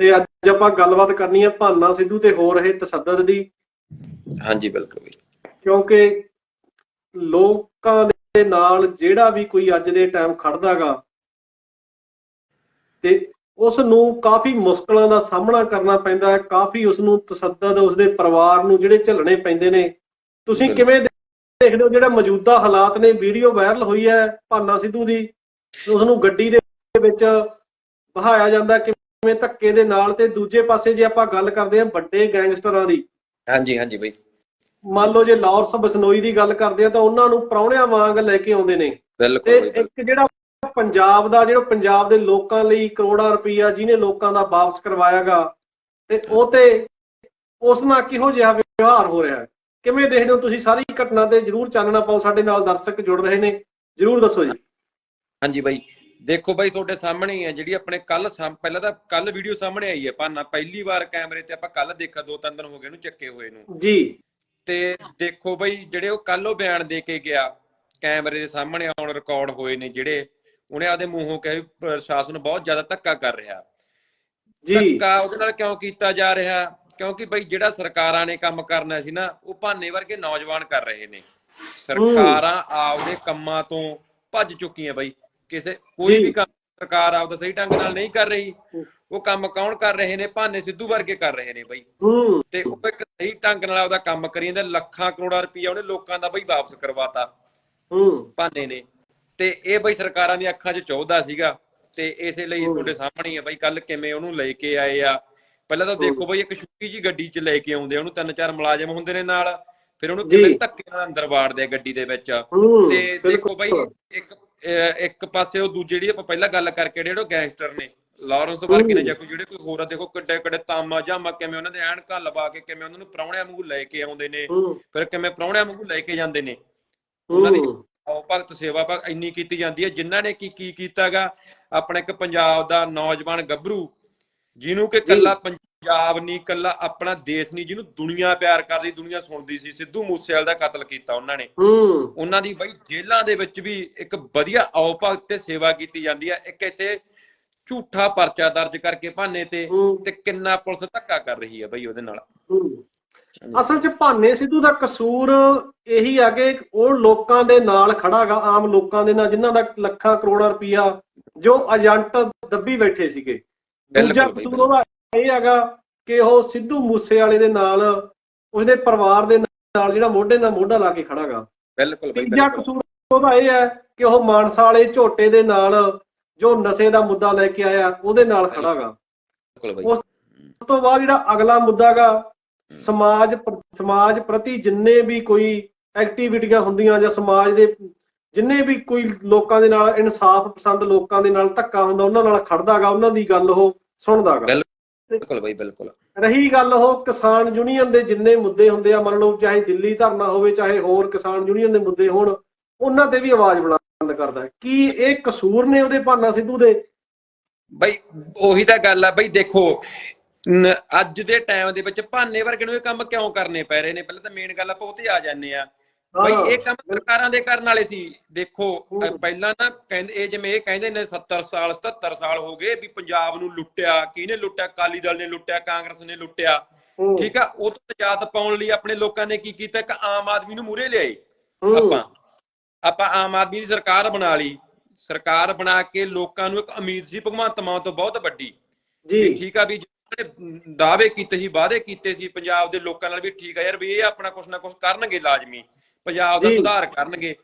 ਤੇ ਅੱਜ ਆਪਾਂ ਗੱਲਬਾਤ ਕਰਨੀ ਹੈ ਭਾਨਾ ਸਿੱਧੂ ਤੇ ਹੋ ਰਹੇ ਤਸੱਦਦ ਦੀ। ਹਾਂਜੀ ਬਿਲਕੁਲ ਬਈ ਕਿਉਂਕਿ ਲੋਕਾਂ ਦੇ ਨਾਲ ਜਿਹੜਾ ਵੀ ਕੋਈ ਅੱਜ ਦੇ ਟਾਈਮ ਖੜਦਾਗਾ ਤੇ ਉਸ ਨੂੰ ਕਾਫੀ ਮੁਸ਼ਕਲਾਂ ਦਾ ਸਾਹਮਣਾ ਕਰਨਾ ਪੈਂਦਾ ਹੈ ਕਾਫੀ ਉਸ ਨੂੰ ਤਸੱਦਦ ਉਸ ਦੇ ਪਰਿਵਾਰ ਨੂੰ ਜਿਹੜੇ ਝੱਲਣੇ ਪੈਂਦੇ ਨੇ। ਤੁਸੀਂ। ਕਿਵੇਂ ਦੇਖਦੇ ਹੋ ਜਿਹੜਾ ਮੌਜੂਦਾ ਹਾਲਾਤ ਨੇ ਵੀਡੀਓ ਵਾਇਰਲ ਹੋਈ ਹੈ ਭਾਨਾ ਸਿੱਧੂ ਦੀ ਉਸ ਨੂੰ ਗੱਡੀ ਦੇ ਵਿੱਚ ਬਹਾਇਆ ਜਾਂਦਾ ਕਿਵੇਂ ਧੱਕੇ ਦੇ ਨਾਲ ਤੇ ਦੂਜੇ ਪਾਸੇ ਜੇ ਆਪਾਂ ਗੱਲ ਕਰਦੇ ਹਾਂ ਵੱਡੇ ਗੈਂਗਸਟਰਾਂ ਦੀ ਹਾਂਜੀ ਹਾਂਜੀ ਬਈ। ਮੰਨ ਲਓ ਜੇ ਲਾਰੈਂਸ ਬਸਨੋਈ ਦੀ ਗੱਲ ਕਰਦੇ ਆ ਤਾਂ ਉਹਨਾਂ ਨੂੰ ਪ੍ਰਾਹੁਣਿਆਂ ਵਾਂਗ ਲੈ ਕੇ ਆਉਂਦੇ ਨੇ। ਤੇ ਬਿਲਕੁਲ ਬਈ ਇੱਕ ਜਿਹੜਾ ਪੰਜਾਬ ਦਾ ਜਿਹੜਾ ਪੰਜਾਬ ਦੇ ਲੋਕਾਂ ਲਈ ਕਰੋੜਾਂ ਰੁਪਈਆ ਜਿਹਨੇ ਲੋਕਾਂ ਦਾ ਵਾਪਸ ਕਰਵਾਇਆਗਾ ਤੇ ਉਹ ਤੇ ਉਸ ਨਾਲ ਕਿਹੋ ਜਿਹਾ ਵਿਵਹਾਰ ਹੋ ਰਿਹਾ ਹੈ? ਕਿਵੇਂ ਦੇਖਦੇ ਹੋ ਤੁਸੀਂ ਸਾਰੀ ਘਟਨਾ ਤੇ ਜਰੂਰ ਚਾਨਣਾ ਪਾਓ ਸਾਡੇ ਨਾਲ ਦਰਸ਼ਕ ਜੁੜ ਰਹੇ ਨੇ। ਜਰੂਰ ਦੱਸੋ ਜੀ। ਹਾਂਜੀ ਬਾਈ ਦੇਖੋ ਬਾਈ ਤੁਹਾਡੇ ਸਾਹਮਣੇ ਹੀ ਹੈ ਜਿਹੜੀ ਆਪਣੇ ਕੱਲ ਪਹਿਲਾਂ ਤਾਂ ਕੱਲ ਵੀਡੀਓ ਸਾਹਮਣੇ ਆਈ ਹੈ ਭਾਨਾ। ਪਹਿਲੀ ਵਾਰ ਕੈਮਰੇ ਤੇ ਆਪਾਂ ਕੱਲ ਦੇਖਿਆ ਦੋ ਤਿੰਨ ਦਿਨ ਹੋ ਗਏ ਉਹਨੂੰ ਚੱਕੇ ਹੋਏ ਨੂੰ। ਜੀ। ਤੇ ਦੇਖੋ ਬਾਈ ਜਿਹੜੇ ਉਹ ਕੱਲ ਉਹ ਬਿਆਨ ਦੇ ਕੇ ਗਿਆ ਕੈਮਰੇ ਦੇ ਸਾਹਮਣੇ ਆਉਣ ਰਿਕਾਰਡ ਹੋਏ ਨੇ ਜਿਹੜੇ ਉਹਨੇ ਆਪਦੇ ਮੂੰਹੋਂ ਕਿਹਾ ਪ੍ਰਸ਼ਾਸਨ ਬਹੁਤ ਜ਼ਿਆਦਾ ਧੱਕਾ ਕਰ ਰਿਹਾ। ਜੀ। ਧੱਕਾ ਉਹਦੇ ਨਾਲ ਕਿਉਂ ਕੀਤਾ ਜਾ ਰਿਹਾ? ਕਿਉਂਕਿ ਬਈ ਜਿਹੜਾ ਸਰਕਾਰਾਂ ਨੇ ਕੰਮ ਕਰਨਾ ਸੀ ਨਾ ਉਹ ਭਾਨੇ ਵਰਗੇ ਨੌਜਵਾਨ ਕਰ ਰਹੇ ਨੇ। ਸਰਕਾਰਾਂ ਆਪਦੇ ਕੰਮਾਂ ਤੋਂ ਭੱਜ ਚੁੱਕੀਆਂ ਬਈ। ਕਿਸੇ ਕੋਈ। ਵੀ ਕੰਮ ਸਰਕਾਰ ਆਪਦਾ ਸਹੀ ਢੰਗ ਨਾਲ ਨਹੀਂ ਕਰ ਰਹੀ ਉਹ ਕੰਮ ਕੌਣ ਕਰ ਰਹੇ ਨੇ? ਭਾਨੇ ਸਿੱਧੂ ਵਰਗੇ ਕਰ ਰਹੇ ਨੇ ਬਈ। ਤੇ ਉਹ ਇੱਕ ਸਹੀ ਢੰਗ ਨਾਲ ਆਪਦਾ ਕੰਮ ਕਰੀ ਜਾਂਦਾ ਲੱਖਾਂ ਕਰੋੜਾਂ ਰੁਪਈਆ ਉਹਨੇ ਲੋਕਾਂ ਦਾ ਬਈ ਵਾਪਸ ਕਰਵਾਤਾ। ਹੂੰ। ਭਾਨੇ ਨੇ। ਤੇ ਇਹ ਬਈ ਸਰਕਾਰਾਂ ਦੀਆਂ ਅੱਖਾਂ 'ਚ ਚੌਧਾ ਸੀਗਾ ਤੇ ਇਸੇ ਲਈ ਤੁਹਾਡੇ ਸਾਹਮਣੇ ਆ ਬਈ ਕੱਲ ਕਿਵੇਂ ਉਹਨੂੰ ਲੈ ਕੇ ਆਏ ਆ। ਪਹਿਲਾਂ ਤਾਂ ਦੇਖੋ ਬਈ ਇੱਕ ਛੋਟੀ ਜੀ ਗੱਡੀ 'ਚ ਲੈ ਕੇ ਆਉਂਦੇ ਉਹਨੂੰ ਤਿੰਨ ਚਾਰ ਮੁਲਾਜ਼ਮ ਹੁੰਦੇ ਨੇ ਨਾਲ ਫਿਰ ਉਹਨੂੰ ਕਿਵੇਂ। ਧੱਕੇ ਨਾਲ ਅੰਦਰ ਵਾੜਦੇ ਗੱਡੀ ਦੇ ਵਿੱਚ। ਤੇ ਦੇਖੋ ਬਈ। ਇੱਕ ਇੱਕ ਪਾਸੇ ਉਹ ਦੂਜੇ ਜਿਹੜੀ ਆਪਾਂ ਪਹਿਲਾਂ ਗੱਲ ਕਰਕੇ ਜਿਹੜੇ ਉਹ ਗੈਂਗਸਟਰ ਨੇ ਲਾਰੈਂਸ ਵਰਗੇ ਨੇ ਜਾਂ ਕੋਈ ਜਿਹੜੇ ਕੋਈ ਹੋਰ ਆ ਦੇਖੋ ਕਿੱਡੇ ਕਿੱਡੇ ਤਾਮਾ ਜਾਮਾ ਕਿਵੇਂ ਉਹਨਾਂ ਦੇ ਐਨਕਾਂ ਲਵਾ ਕੇ ਕਿਵੇਂ ਉਹਨਾਂ ਨੂੰ ਪ੍ਰਾਹੁਣਿਆਂ ਵਾਂਗੂ ਲੈ ਕੇ ਆਉਂਦੇ ਨੇ ਫਿਰ ਕਿਵੇਂ ਪ੍ਰਾਹੁਣਿਆਂ ਵਾਂਗੂ ਲੈ ਕੇ ਜਾਂਦੇ ਨੇ। ਉਹਨਾਂ ਦੀ ਆਓ ਭਗਤ ਸੇਵਾ ਭਗਤ ਇੰਨੀ ਕੀਤੀ ਜਾਂਦੀ ਹੈ ਜਿਨ੍ਹਾਂ ਨੇ ਕੀ ਕੀ ਕੀਤਾਗਾ ਆਪਣਾ ਇੱਕ ਪੰਜਾਬ ਦਾ ਨੌਜਵਾਨ ਗੱਭਰੂ ਜਿਹਨੂੰ ਕਿ ਕੱਲਾ ਪੰਜਾਬ ਨਹੀਂ ਕੱਲਾ ਆਪਣਾ ਦੇਸ਼ ਨਹੀਂ ਜਿਹਨੂੰ ਦੁਨੀਆ ਪਿਆਰ ਕਰਦੀ ਦੁਨੀਆ ਸੁਣਦੀ ਸੀ ਸਿੱਧੂ ਮੂਸੇਵਾਲ ਦਾ ਕਤਲ ਕੀਤਾ ਉਹਨਾਂ ਨੇ। ਉਹਨਾਂ ਦੀ ਬਈ ਜੇਲ੍ਹਾਂ ਦੇ ਵਿੱਚ ਵੀ ਇੱਕ ਵਧੀਆ ਭਗਤ ਤੇ ਸੇਵਾ ਕੀਤੀ ਜਾਂਦੀ ਹੈ ਇੱਕ ਇੱਥੇ ਝੂਠਾ ਪਰਚਾ ਦਰਜ ਕਰਕੇ ਭਾਨੇ ਤੇ ਤੇ ਕਿੰਨਾ ਪੁਲਿਸ ਧੱਕਾ ਕਰ ਰਹੀ ਹੈ ਬਈ ਉਹਦੇ ਨਾਲ। ਅਸਲ 'ਚ ਭਾਨੇ ਸਿੱਧੂ ਦਾ ਕਸੂਰ ਇਹੀ ਆ ਕਿ ਉਹ ਲੋਕਾਂ ਦੇ ਨਾਲ ਖੜਾਗਾ ਆਮ ਲੋਕਾਂ ਦੇ ਨਾਲ ਜਿਨ੍ਹਾਂ ਦਾ ਲੱਖਾਂ ਕਰੋੜਾਂ ਰੁਪਈਆ ਜੋ ਏਜੰਟ ਦੱਬੀ ਬੈਠੇ ਸੀਗੇ। ਦੂਜਾ ਕਸੂਰ ਉਹਦਾ ਇਹ ਹੈਗਾ ਕਿ ਉਹ ਸਿੱਧੂ ਮੂਸੇਵਾਲੇ ਦੇ ਨਾਲ ਉਹਦੇ ਪਰਿਵਾਰ ਦੇ ਨਾਲ ਜਿਹੜਾ ਮੋਢੇ ਨਾਲ ਮੋਢਾ ਲਾ ਕੇ ਖੜਾਗਾ ਬਿਲਕੁਲ ਬਈ ਤੀਜਾ ਕਸੂਰ ਉਹਦਾ ਇਹ ਹੈ ਕਿ ਉਹ ਮਾਨਸਾ ਵਾਲੇ ਝੋਟੇ ਦੇ ਨਾਲ ਜੋ ਨਸ਼ੇ ਦਾ ਮੁੱਦਾ ਲੈ ਕੇ ਆਇਆ ਉਹਦੇ ਨਾਲ ਖੜਾਗਾ ਬਿਲਕੁਲ ਬਈ। ਉਸ ਤੋਂ ਬਾਅਦ ਜਿਹੜਾ ਅਗਲਾ ਮੁੱਦਾਗਾ ਸਮਾਜ ਸਮਾਜ ਪ੍ਰਤੀ ਜਿੰਨੇ ਵੀ ਕੋਈ ਐਕਟੀਵਿਟੀਆਂ ਹੁੰਦੀਆਂ ਜਾਂ ਸਮਾਜ ਦੇ ਜਿੰਨੇ ਵੀ ਕੋਈ ਲੋਕਾਂ ਦੇ ਨਾਲ ਇਨਸਾਫ ਪਸੰਦ ਲੋਕਾਂ ਦੇ ਨਾਲ ਧੱਕਾ ਹੁੰਦਾ ਉਹਨਾਂ ਨਾਲ ਖੜਦਾਗਾ ਉਹਨਾਂ ਦੀ ਗੱਲ ਉਹ ਸੁਣਦਾਗਾ ਬਿਲਕੁਲ ਬਈ ਬਿਲਕੁਲ। ਰਹੀ ਗੱਲ ਉਹ ਕਿਸਾਨ ਯੂਨੀਅਨ ਦੇ ਜਿੰਨੇ ਮੁੱਦੇ ਹੁੰਦੇ ਆ ਮੰਨ ਲਓ ਚਾਹੇ ਦਿੱਲੀ ਧਰਨਾ ਹੋਵੇ ਚਾਹੇ ਹੋਰ ਕਿਸਾਨ ਯੂਨੀਅਨ ਦੇ ਮੁੱਦੇ ਹੋਣ ਉਹਨਾਂ ਤੇ ਵੀ ਆਵਾਜ਼ ਬੁਲੰਦ ਕਰਦਾ ਕੀ ਇਹ ਕਸੂਰ ਨੇ ਉਹਦੇ ਭਾਨਾ ਸਿੱਧੂ ਦੇ? ਬਈ ਉਹੀ ਤਾਂ ਗੱਲ ਆ। ਬਈ ਦੇਖੋ ਅੱਜ ਦੇ ਟਾਈਮ ਦੇ ਵਿੱਚ ਭਾਨੇ ਵਰਗੇ ਨੂੰ ਇਹ ਕੰਮ ਕਿਉਂ ਕਰਨੇ ਪੈ ਰਹੇ ਨੇ? ਪਹਿਲਾਂ ਤਾਂ ਮੇਨ ਗੱਲ ਆਪਾਂ ਉਹ ਤੇ ਆ ਜਾਂਦੇ ਆ। ਬਈ ਇਹ ਕੰਮ ਸਰਕਾਰਾਂ ਦੇ ਕਰਨ ਵਾਲੇ ਸੀ। ਦੇਖੋ। ਪਹਿਲਾਂ ਨਾ ਕਹਿੰਦੇ ਇਹ ਜਿਵੇਂ ਇਹ ਕਹਿੰਦੇ ਨੇ 70 ਸਾਲ 77 ਸਾਲ ਹੋ ਗਏ ਵੀ ਪੰਜਾਬ ਨੂੰ ਲੁੱਟਿਆ ਕਿਹਨੇ ਲੁੱਟਿਆ? ਕਾਲੀ ਦਲ ਨੇ ਲੁੱਟਿਆ ਕਾਂਗਰਸ ਨੇ ਲੁੱਟਿਆ। ਠੀਕ ਆ? ਉਹ ਤੋਂ ਨਿਜਾਤ ਪਾਉਣ ਲਈ ਆਪਣੇ ਲੋਕਾਂ ਨੇ ਕੀ ਕੀਤਾ? ਇੱਕ ਆਮ ਆਦਮੀ ਨੂੰ ਮੂਹਰੇ ਲਿਆਏ। ਆਪਾਂ ਆਪਾਂ ਆਮ ਆਦਮੀ ਦੀ ਸਰਕਾਰ ਬਣਾ ਲਈ। ਸਰਕਾਰ ਬਣਾ ਕੇ ਲੋਕਾਂ ਨੂੰ ਇੱਕ ਉਮੀਦ ਸੀ ਭਗਵੰਤ ਮਾਨ ਤੋਂ ਬਹੁਤ ਵੱਡੀ। ਜੀ। ਠੀਕ ਆ ਵੀ ਜਿਹੜੇ ਦਾਅਵੇ ਕੀਤੇ ਸੀ ਵਾਅਦੇ ਕੀਤੇ ਸੀ ਪੰਜਾਬ ਦੇ ਲੋਕਾਂ ਨਾਲ ਵੀ ਠੀਕ ਆ ਯਾਰ ਵੀ ਇਹ ਆਪਣਾ ਕੁਛ ਨਾ ਕੁਛ ਕਰਨਗੇ ਲਾਜ਼ਮੀ। ਪੰਜਾਬ ਦਾ। ਸੁਧਾਰ ਕਰਨਗੇ।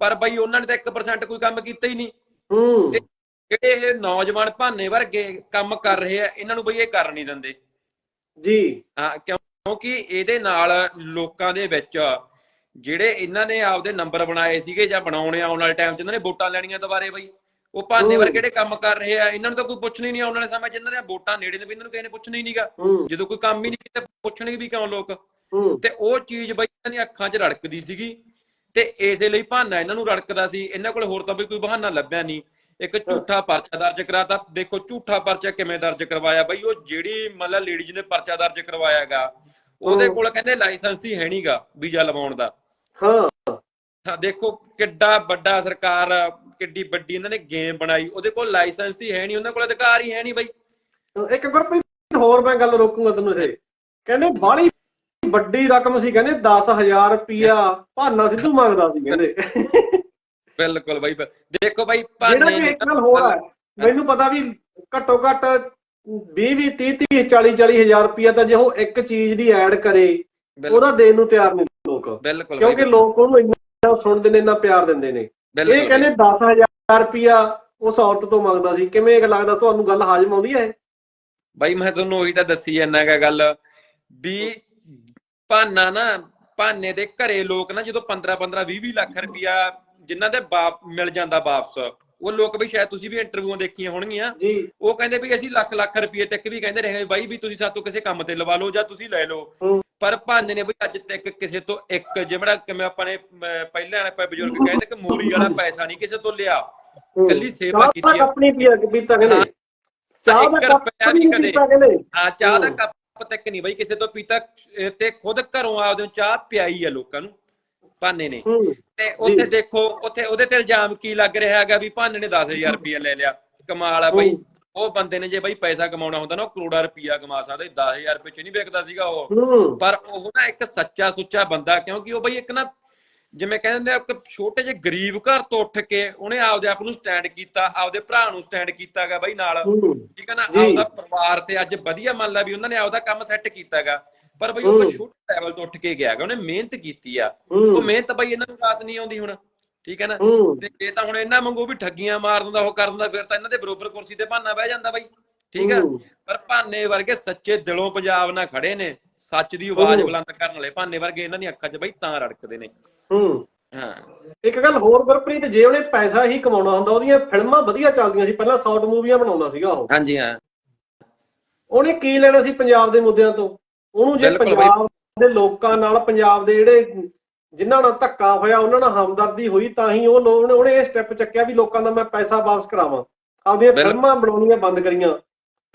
ਪਰ ਬਈ ਉਹਨਾਂ ਨੇ ਤਾਂ 1% ਕੋਈ ਕੰਮ ਕੀਤਾ ਹੀ ਨਹੀਂ। ਹੂੰ। ਜਿਹੜੇ ਇਹ ਨੌਜਵਾਨ ਭਾਨੇ ਵਰਗੇ ਕੰਮ ਕਰ ਰਹੇ ਆ ਇਹਨਾਂ ਨੂੰ ਬਈ ਇਹ ਕਰ ਨਹੀਂ ਦਿੰਦੇ। ਜੀ। ਹਾਂ ਕਿਉਂ- ਕਿਉਂਕਿ ਇਹਦੇ ਨਾਲ ਲੋਕਾਂ ਦੇ ਵਿੱਚ ਜਿਹੜੇ ਇਹਨਾਂ ਨੇ ਆਪਦੇ ਨੰਬਰ ਬਣਾਏ ਸੀਗੇ ਜਾਂ ਬਣਾਉਣੇ ਆਉਣ ਵਾਲੇ ਟਾਈਮ 'ਚ ਇਹਨਾਂ ਨੇ ਵੋਟਾਂ ਲੈਣੀਆਂ ਦੁਬਾਰੇ ਬਈ। ਉਹ ਭਾਨੇ। ਵਰਗੇ ਜਿਹੜੇ ਕੰਮ ਕਰ ਰਹੇ ਆ ਇਹਨਾਂ ਨੂੰ ਤਾਂ ਕੋਈ ਪੁੱਛਣਾ ਨਹੀਂ ਆਉਣ ਵਾਲੇ ਸਮੇਂ 'ਚ। ਇਹਨਾਂ ਦੀਆਂ ਵੋਟਾਂ ਨੇੜੇ ਨੇ ਵੀ ਇਹਨਾਂ ਨੂੰ ਕਿਸੇ ਨੇ ਪੁੱਛਣਾ ਹੀ ਨਹੀਂਗਾ ਜਦੋਂ ਕੋਈ ਕੰਮ ਹੀ ਨਹੀਂ ਕੀਤਾ ਪੁੱਛਣਗੇ ਵੀ ਕਿਉਂ ਲੋਕ? ਤੇ ਉਹ ਚੀਜ਼ ਬਈ ਇਹਨਾਂ ਦੀਆਂ ਅੱਖਾਂ 'ਚ ਰੜਕਦੀ ਸੀਗੀ ਤੇ ਇਸੇ ਲਈ ਬਹਾਨਾ ਇਹਨਾਂ ਨੂੰ ਰੜਕਦਾ ਸੀ। ਇਹਨਾਂ ਕੋਲ ਹੋਰ ਤਾਂ ਵੀ ਕੋਈ ਬਹਾਨਾ ਲੱਭਿਆ ਨਹੀਂ। ਇੱਕ ਝੂਠਾ ਪਰਚਾ ਦਰਜ ਕਰਾਤਾ। ਦੇਖੋ ਝੂਠਾ ਪਰਚਾ ਕਿਵੇਂ ਦਰਜ ਕਰਵਾਇਆ? ਬਈ ਉਹ ਜਿਹੜੀ ਮਤਲਬ ਲੇਡੀਜ਼ ਨੇ ਪਰਚਾ ਦਰਜ ਕਰਵਾਇਆਗਾ ਉਹਦੇ। ਕੋਲ ਕਹਿੰਦੇ ਲਾਇਸੈਂਸ ਹੀ ਹੈ ਨਹੀਂਗਾ ਵੀਜ਼ਾ ਲਵਾਉਣ ਦਾ। ਹਾਂ। ਦੇਖੋ ਕਿੱਡਾ ਵੱਡਾ ਸਰਕਾਰ ਕਿੱਡੀ ਵੱਡੀ ਇਹਨਾਂ ਨੇ ਗੇਮ ਬਣਾਈ। ਉਹਦੇ ਕੋਲ ਲਾਇਸੈਂਸ ਹੀ ਹੈ ਨਹੀਂ ਉਹਨਾਂ ਕੋਲ ਅਧਿਕਾਰ ਹੀ ਹੈ ਨਹੀਂ ਬਈ। ਇੱਕ ਗੁਰਪ੍ਰੀਤ ਹੋਰ ਮੈਂ ਗੱਲ ਰੋਕੂੰਗਾ ਤੈਨੂੰ ਇਹ। ਕਹਿੰਦੇ ਬਾਹਲੀ ਵੱਡੀ ਰਕਮ ਸੀ ਕਹਿੰਦੇ 10000 ਰੁਪਿਆ ਭਾਨਾ ਸਿੱਧੂ ਮੰਗਦਾ ਸੀ ਕਹਿੰਦੇ। ਬਿਲਕੁਲ ਬਾਈ ਦੇਖੋ ਬਾਈ ਜਿਹੜਾ ਭਾਨੇ ਨੇ ਇੱਕ ਗੱਲ ਹੋਰ ਹੈ ਮੈਨੂੰ ਪਤਾ ਵੀ ਘੱਟੋ ਘੱਟ 20 20 30 30 40 40 ਹਜ਼ਾਰ ਰੁਪਿਆ ਤਾਂ ਜੇ ਉਹ ਇੱਕ ਚੀਜ਼ ਦੀ ਐਡ ਕਰੇ ਉਹਦਾ ਦੇਣ ਨੂੰ ਤਿਆਰ ਨਹੀਂ ਲੋਕ। ਬਿਲਕੁਲ ਕਿਉਂਕਿ ਲੋਕ ਉਹਨੂੰ ਇੰਨਾ ਸੁਣਦੇ ਨੇ ਇੰਨਾ ਪਿਆਰ ਦਿੰਦੇ ਨੇ। ਇਹ ਕਹਿੰਦੇ 10000 ਰੁਪਿਆ ਉਸ ਔਰਤ ਤੋਂ ਮੰਗਦਾ ਸੀ। ਕਿਵੇਂ ਲੱਗਦਾ ਤੁਹਾਨੂੰ ਗੱਲ ਹਾਜ਼ਮ ਆਉਂਦੀ ਹੈ? ਬਾਈ ਮੈਂ ਤੁਹਾਨੂੰ ਉਹੀ ਤਾਂ ਦੱਸੀ ਜਾਂਦਾ ਹੈਗਾ ਗੱਲ ਵੀ ਭਾਨਾ ਨਾ ਭਾਨੇ ਦੇ ਘਰੇ ਲੋਕ ਨਾ ਜਦੋਂ 15 15 20 20 ਲੱਖ ਰੁਪਇਆ ਜਿਨ੍ਹਾਂ ਦੇ ਬਾਪ ਮਿਲ ਜਾਂਦਾ ਵਾਪਸ ਉਹ ਲੋਕ ਵੀ ਸ਼ਾਇਦ ਤੁਸੀਂ ਵੀ ਇੰਟਰਵਿਊਆਂ ਦੇਖੀਆਂ ਹੋਣਗੀਆਂ ਉਹ ਕਹਿੰਦੇ ਵੀ ਅਸੀਂ ਲੱਖ ਲੱਖ ਰੁਪਏ ਤੱਕ ਵੀ ਕਹਿੰਦੇ ਰਹੇ ਬਾਈ ਵੀ ਤੁਸੀਂ ਸਾਤੋਂ ਕਿਸੇ ਕੰਮ ਤੇ ਲਵਾ ਲਓ ਜਾਂ ਤੁਸੀਂ ਲੈ ਲਓ ਹੂੰ। ਪਰ ਭਾਨੇ ਨੇ ਬਈ ਅੱਜ ਤੱਕ ਕਿਸੇ ਤੋਂ ਇੱਕ ਜਿਹੜਾ ਕਿਵੇਂ ਆਪਾਂ ਨੇ ਪਹਿਲਾਂ ਵਾਲੇ ਬਜ਼ੁਰਗ ਕਹਿੰਦੇ ਕਿ ਮੋਰੀ ਵਾਲਾ ਪੈਸਾ ਨਹੀਂ ਕਿਸੇ ਤੋਂ ਲਿਆ ਹੂੰ। ਕੱਲੀ ਸੇਵਾ ਕੀਤੀ ਹੈ। ਪੀਆ ਪੀਤਾ ਕਹਿੰਦੇ ਹਾਂ। ਚਾਹ ਦਾ ਕੱਪ ਵੀ ਨਹੀਂ ਕਦੇ। ਆ ਚਾਹ ਦਾ ਹੂੰ। ਕੱਪ ਤੱਕ ਨਹੀਂ ਬਈ ਕਿਸੇ ਤੋਂ ਪੀਤਾ ਤੇ ਖੁਦ ਘਰੋਂ ਆਪਦੇ ਚਾਹ ਪਿਆਈ ਆ ਲੋਕਾਂ ਨੂੰ ਭਾਨੇ ਨੇ। ਤੇ ਉੱਥੇ ਦੇਖੋ ਉੱਥੇ ਉਹਦੇ ਤੇ ਇਲਜ਼ਾਮ ਕੀ ਲੱਗ ਰਿਹਾ ਹੈਗਾ ਵੀ ਭਾਨੇ ਨੇ 10000 ਰੁਪਇਆ ਲੈ ਲਿਆ ਕਮਾਲ ਆ ਬਈ। ਉਹ ਬੰਦੇ ਨੇ ਜੇ ਬਈ ਪੈਸਾ ਕਮਾਉਣਾ ਹੁੰਦਾ ਨਾ ਉਹ ਕਰੋੜਾ ਰੁਪਇਆ ਕਮਾ ਸਕਦਾ 10000 ਰੁਪਏ ਚ ਨਹੀਂ ਵੇਚਦਾ ਸੀਗਾ ਉਹ। ਪਰ ਉਹ ਨਾ ਇੱਕ ਸੱਚਾ ਸੁੱਚਾ ਬੰਦਾ ਕਿਉਂਕਿ ਉਹ ਬਈ ਇੱਕ ਨਾ ਜਿਵੇਂ ਕਹਿੰਦੇ ਆ ਛੋਟੇ ਜਿਹੇ ਗਰੀਬ ਘਰ ਤੋਂ ਉੱਠ ਕੇ ਉਹਨੇ ਆਪਦੇ ਆਪ ਨੂੰ ਸਟੈਂਡ ਕੀਤਾ ਆਪਦੇ ਭਰਾ ਨੂੰ ਸਟੈਂਡ ਕੀਤਾਗਾ ਬਈ ਨਾਲ। ਠੀਕ ਹੈ ਨਾ? ਜੀ। ਆਪਦਾ ਪਰਿਵਾਰ ਤੇ ਅੱਜ ਵਧੀਆ ਮੰਨ ਲਾ ਵੀ ਉਹਨਾਂ ਨੇ ਆਪਦਾ ਕੰਮ ਸੈੱਟ ਕੀਤਾਗਾ। ਪਰ ਬਈ ਉਹ। ਛੋਟੇ ਲੈਵਲ ਤੋਂ ਉੱਠ ਕੇ ਗਿਆਗਾ ਉਹਨੇ ਮਿਹਨਤ ਕੀਤੀ ਆ। ਉਹ ਮਿਹਨਤ ਬਈ ਇਹਨਾਂ ਨੂੰ ਰਾਸ ਨਹੀਂ ਆਉਂਦੀ ਹੁਣ ਠੀਕ ਹੈ ਨਾ? ਤੇ ਇਹ ਤਾਂ ਹੁਣ ਇਹਨਾਂ ਵਾਂਗੂ ਵੀ ਠੱਗੀਆਂ ਮਾਰ ਦਿੰਦਾ ਉਹ ਕਰ ਦਿੰਦਾ ਫਿਰ ਤਾਂ ਇਹਨਾਂ ਦੇ ਬਰੋਬਰ ਕੁਰਸੀ ਤੇ ਭਾਨਾ ਬਹਿ ਜਾਂਦਾ ਬਾਈ। ਠੀਕ ਹੂੰ। ਪਰ ਭਾਨੇ ਵਰਗੇ ਸੱਚੇ ਦਿਲੋਂ ਪੰਜਾਬ ਨਾਲ ਖੜੇ ਨੇ ਸੱਚ ਦੀ ਆਵਾਜ਼। ਬੁਲੰਦ ਕਰਨ ਵਾਲੇ ਭਾਨੇ ਵਰਗੇ ਇਹਨਾਂ ਦੀਆਂ ਅੱਖਾਂ 'ਚ ਬਈ ਤਾਂ ਰੜਕਦੇ ਨੇ ਹੂੰ ਹਾਂ ਇੱਕ ਗੱਲ ਹੋਰ ਗੁਰਪ੍ਰੀਤ ਜੇ ਉਹਨੇ ਪੈਸਾ ਹੀ ਕਮਾਉਣਾ ਹੁੰਦਾ ਉਹਦੀਆਂ ਫਿਲਮਾਂ ਵਧੀਆ ਚੱਲਦੀਆਂ ਸੀ ਪਹਿਲਾਂ ਸ਼ਾਰਟ ਮੂਵੀਆਂ ਬਣਾਉਂਦਾ ਸੀਗਾ ਉਹ ਹਾਂਜੀ ਹਾਂ ਉਹਨੇ ਕੀ ਲੈਣਾ ਸੀ ਪੰਜਾਬ ਦੇ ਮੁੱਦਿਆਂ ਤੋਂ ਉਹਨੂੰ ਜੇ। ਪੰਜਾਬ ਦੇ ਲੋਕਾਂ ਨਾਲ ਪੰਜਾਬ ਦੇ ਜਿਹੜੇ ਜਿਨ੍ਹਾਂ ਨਾਲ ਧੱਕਾ ਹੋਇਆ ਉਹਨਾਂ ਨਾਲ ਹਮਦਰਦੀ ਹੋਈ ਤਾਂ ਹੀ ਉਹ ਲੋਕ ਨੇ ਉਹਨੇ ਇਹ ਸਟੈਪ ਚੱਕਿਆ ਵੀ ਲੋਕਾਂ ਦਾ ਮੈਂ ਪੈਸਾ ਵਾਪਸ ਕਰਾਵਾਂ ਆਪਦੀਆਂ। ਫਿਲਮਾਂ ਬਣਾਉਣੀਆਂ ਬੰਦ ਕਰੀਆਂ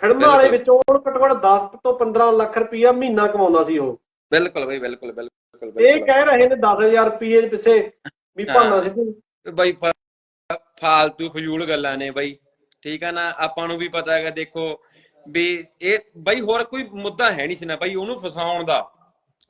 ਫਿਲਮਾਂ ਵਾਲੇ। ਵਿੱਚੋਂ ਘੱਟੋ ਘੱਟ 10 ਤੋਂ 15 ਲੱਖ ਰੁਪਈਆ ਮਹੀਨਾ ਕਮਾਉਂਦਾ ਸੀ ਉਹ। ਬਿਲਕੁਲ ਬਈ ਬਿਲਕੁਲ ਬਿਲਕੁਲ ਇਹ ਕਹਿ ਰਹੇ ਨੇ 10000 ਰੁਪਏ ਪਿੱਛੇ ਵੀ। ਭਾਨਾ ਸਿੱਧੂ ਬਈ ਫਾਲਤੂ ਫਜ਼ੂਲ ਗੱਲਾਂ ਨੇ ਬਈ। ਠੀਕ ਹੈ ਨਾ ਆਪਾਂ ਨੂੰ ਵੀ ਪਤਾ ਹੈਗਾ ਦੇਖੋ ਵੀ ਇਹ ਬਈ ਹੋਰ ਕੋਈ ਮੁੱਦਾ ਹੈ ਨਹੀਂ ਸੀ ਨਾ ਬਈ ਉਹਨੂੰ ਫਸਾਉਣ ਦਾ।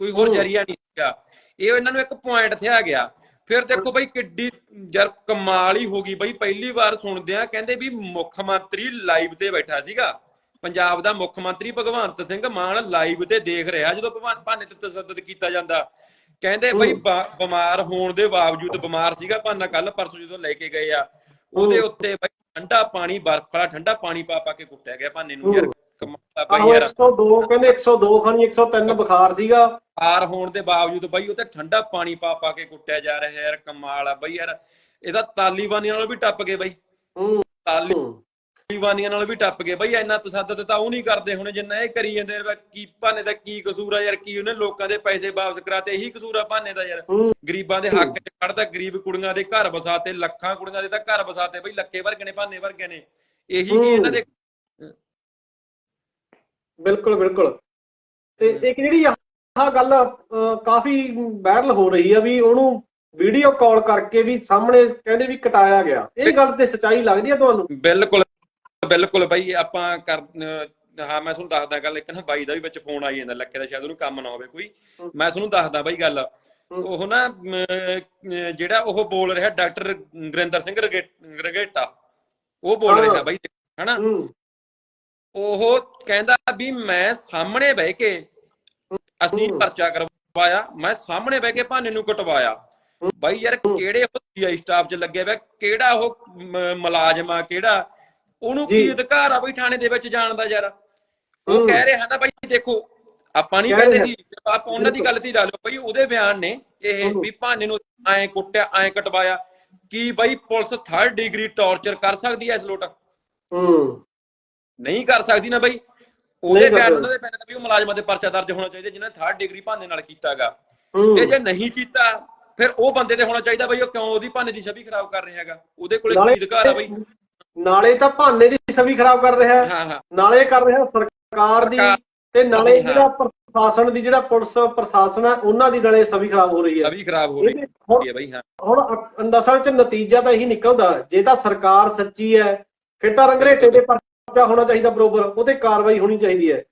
ਕੋਈ ਹੋਰ। ਜਰੀਆ ਨਹੀਂ ਸੀਗਾ। ਇਹ ਇਹਨਾਂ ਨੂੰ ਇੱਕ ਪੁਆਇੰਟ ਥਿਆ ਗਿਆ। ਫਿਰ ਦੇਖੋ ਬਈ ਕਿੱਡੀ ਯਾਰ ਕਮਾਲ ਹੀ ਹੋ ਗਈ ਬਈ। ਪਹਿਲੀ ਵਾਰ ਸੁਣਦੇ ਆ ਕਹਿੰਦੇ ਵੀ ਮੁੱਖ ਮੰਤਰੀ ਲਾਈਵ ਤੇ ਬੈਠਾ ਸੀਗਾ। ਪੰਜਾਬ ਦਾ ਮੁੱਖ ਮੰਤਰੀ ਭਗਵੰਤ ਸਿੰਘ ਮਾਨ ਲਾਈਵ ਤੇ ਦੇਖ ਰਿਹਾ ਜਦੋਂ ਭਾਨੇ ਤੇ ਤਸੱਦਦ ਕੀਤਾ ਜਾਂਦਾ। ਕਹਿੰਦੇ ਬਈ ਬਿਮਾਰ ਹੋਣ ਦੇ ਬਾਵਜੂਦ ਬਿਮਾਰ ਸੀਗਾ ਭਾਨਾ ਕੱਲ ਪਰਸੋਂ ਜਦੋਂ ਲੈ ਕੇ ਗਏ ਆ। ਉਹਦੇ। ਉੱਤੇ ਬਈ ਠੰਡਾ ਪਾਣੀ ਬਰਫ ਵਾਲਾ ਠੰਡਾ ਪਾਣੀ ਪਾ ਪਾ ਕੇ ਕੁੱਟਿਆ ਗਿਆ ਭਾਨੇ ਨੂੰ ਯਾਰ। ਆ ਬਈ ਯਾਰ। 102 ਕਹਿੰਦੇ 102 ਖਾਨੀ 103 ਬੁਖਾਰ ਸੀਗਾ। ਹਾਰ ਹੋਣ ਦੇ ਬਾਵਜੂਦ ਬਈ ਉਹ ਤੇ ਠੰਡਾ ਪਾਣੀ ਪਾ ਪਾ ਕੇ ਕੁੱਟਿਆ ਜਾ ਰਿਹਾ ਯਾਰ। ਕਮਾਲ ਆ ਬਈ ਯਾਰ। ਇਹਦਾ ਤਾਲੀਬਾਨੀਆਂ ਨਾਲ ਵੀ ਟੱਪ ਗਏ ਬਈ। ਹੂੰ। ਤਾਲੀਬਾਨੀਆਂ ਨਾਲ ਵੀ ਟੱਪ ਗਏ। ਬਈ ਇੰਨਾ ਤਸੱਦਦ ਤਾਂ ਉਹ ਨਹੀਂ ਕਰਦੇ ਹੁਣ ਜਿੰਨਾ ਇਹ ਕਰੀ ਜਾਂਦੇ ਨੇ, ਕੀ ਭਾਨੇ ਦਾ ਕੀ ਕਸੂਰ ਆ ਯਾਰ ਕੀ ਉਹਨੇ ਲੋਕਾਂ ਦੇ ਪੈਸੇ ਵਾਪਸ ਕਰਾਤੇ ਇਹੀ ਕਸੂਰ ਆ ਭਾਨੇ ਦਾ ਯਾਰ। ਗਰੀਬਾਂ ਦੇ ਹੱਕ 'ਚ ਖੜਦਾ ਗਰੀਬ ਕੁੜੀਆਂ ਦੇ ਘਰ ਵਸਾਤੇ ਲੱਖਾਂ ਕੁੜੀਆਂ ਦੇ ਤਾਂ ਘਰ ਵਸਾਤੇ। ਬਈ ਲੱਖੇ ਵਰਗੇ ਨੇ ਭਾਨੇ ਵਰਗੇ ਨੇ। ਇਹੀ ਕੀ ਇਹਨਾਂ ਦੇ ਬਿਲਕੁਲ ਬਿਲਕੁਲ। ਤੇ ਇੱਕ ਜਿਹੜੀ ਆਹ ਗੱਲ ਕਾਫੀ ਵਾਇਰਲ ਹੋ ਰਹੀ ਆ ਵੀ ਉਹਨੂੰ ਵੀਡੀਓ ਕਾਲ ਕਰਕੇ ਵੀ ਸਾਹਮਣੇ ਕਹਿੰਦੇ ਵੀ ਕਟਾਇਆ ਗਿਆ। ਇਹ ਗੱਲ ਤੇ ਸੱਚਾਈ ਲੱਗਦੀ ਆ ਤੁਹਾਨੂੰ? ਬਿਲਕੁਲ। ਬਿਲਕੁਲ ਬਈ ਆਪਾਂ ਕਰ ਹਾਂ ਮੈਂ ਤੁਹਾਨੂੰ ਦੱਸਦਾ ਗੱਲ ਇੱਕ ਨਾ ਬਾਈ ਦਾ ਵੀ ਵਿੱਚ ਫੋਨ ਆਈ ਜਾਂਦਾ ਲੱਕੇ ਦਾ ਸ਼ਾਇਦ ਉਹਨੂੰ ਕੰਮ ਨਾ ਹੋਵੇ ਕੋਈ। ਮੈਂ ਤੁਹਾਨੂੰ ਦੱਸਦਾ ਬਈ ਗੱਲ। ਉਹ ਨਾ ਜਿਹੜਾ ਉਹ ਬੋਲ ਰਿਹਾ ਡਾਕਟਰ ਗੁਰਿੰਦਰ ਸਿੰਘ ਰਗੇ- ਰਗੇਟਾ ਉਹ ਬੋਲ। ਰਿਹਾ ਬਈ ਹਨਾ ਉਹ ਕਹਿੰਦਾ ਵੀ ਮੈਂ ਸਾਹਮਣੇ ਬਹਿ ਕੇ ਅਸੀਂ। ਪਰਚਾ ਕਰਵਾਇਆ ਮੈਂ ਸਾਹਮਣੇ ਬਹਿ ਕੇ ਭਾਨੇ ਨੂੰ ਕਟਵਾਇਆ ਬਾਈ ਯਾਰ। ਕਿਹੜੇ ਉਹ ਸੀਆਈ ਸਟਾਫ 'ਚ ਲੱਗੇ ਹੋਇਆ ਕਿਹੜਾ ਉਹ ਮੁਲਾਜ਼ਮ ਆ ਕਿਹੜਾ ਉਹਨੂੰ। ਕੀ ਅਧਿਕਾਰ ਆ ਬਈ ਥਾਣੇ ਦੇ ਵਿੱਚ ਜਾਣ ਦਾ ਯਾਰ ਉਹ। ਕਹਿ ਰਿਹਾ ਨਾ ਬਾਈ ਦੇਖੋ ਆਪਾਂ ਨਹੀਂ ਕਹਿ ਕਹਿੰਦੇ। ਸੀ ਆਪਾਂ ਉਹਨਾਂ ਦੀ ਗੱਲ ਤੇ ਲਾ ਲਓ ਬਈ ਉਹਦੇ ਬਿਆਨ ਨੇ ਇਹ। ਵੀ ਭਾਨੇ ਨੂੰ ਐਂ ਕੁੱਟਿਆ ਐਂ ਕਟਵਾਇਆ ਕੀ ਬਈ ਪੁਲਿਸ 3rd ਡਿਗਰੀ ਟੌਰਚਰ ਕਰ ਸਕਦੀ ਐ ਇਸ ਲੋਟ ਹੂੰ ਨਹੀਂ ਕਰ ਸਕਦੀ ਨਾ ਬਈ ਉਹਦੇ ਬਿਆਨ। ਉਹਨਾਂ ਦੇ ਬਿਆਨ ਵੀ ਉਹ ਮੁਲਾਜ਼ਮਾਂ ਦੇ ਪਰਚਾ ਦਰਜ ਹੋਣਾ ਚਾਹੀਦਾ ਜਿਨ੍ਹਾਂ ਨੇ 3rd ਡਿਗਰੀ ਭਾਨੇ ਨਾਲ ਕੀਤਾਗਾ ਹੂੰ ਤੇ ਜੇ ਨਹੀਂ ਕੀਤਾ ਫਿਰ ਉਹ ਬੰਦੇ ਤੇ ਹੋਣਾ ਚਾਹੀਦਾ ਬਈ ਉਹ ਕਿਉਂ ਉਹਦੀ ਭਾਨੇ ਦੀ ਛਵੀ ਖਰਾਬ ਕਰ ਰਿਹਾ ਹੈਗਾ ਉਹਦੇ ਕੋਲੇ ਕੀ ਅਧਿਕਾਰ ਆ ਬਈ ਨਾਲੇ ਤਾਂ ਭਾਨੇ ਦੀ ਛਵੀ ਖਰਾਬ ਕਰ ਰਿਹਾ ਹੈ, ਨਾਲੇ ਕਰ ਰਿਹਾ ਸਰਕਾਰ ਦੀ ਤੇ ਨਾਲੇ। ਜਿਹੜਾ ਪ੍ਰਸ਼ਾਸਨ ਦੀ ਜਿਹੜਾ ਪੁਲਿਸ ਪ੍ਰਸ਼ਾਸਨ ਹੈ ਉਹਨਾਂ ਦੀ ਨਾਲੇ ਛਵੀ ਖਰਾਬ ਹੋ ਰਹੀ ਹੈ। ਛਵੀ ਖਰਾਬ ਹੋ ਰਹੀ ਹੈ ਬਈ ਹਾਂ। ਹੁਣ ਅ- ਅਸਲ ਚ ਨਤੀਜਾ ਤਾਂ ਇਹੀ ਨਿਕਲਦਾ। ਜੇ ਤਾਂ ਸਰਕਾਰ ਸੱਚੀ ਹੈ ਫਿਰ ਤਾਂ ਰੰਗਰੇਟੇ ਦੇ ਪਰਚਾ ਹੋਣਾ ਚਾਹੀਦਾ ਬਰੋਬਰ। ਉਹ ਤੇ ਕਾਰਵਾਈ ਹੋਣੀ ਚਾਹੀਦੀ ਹੈ।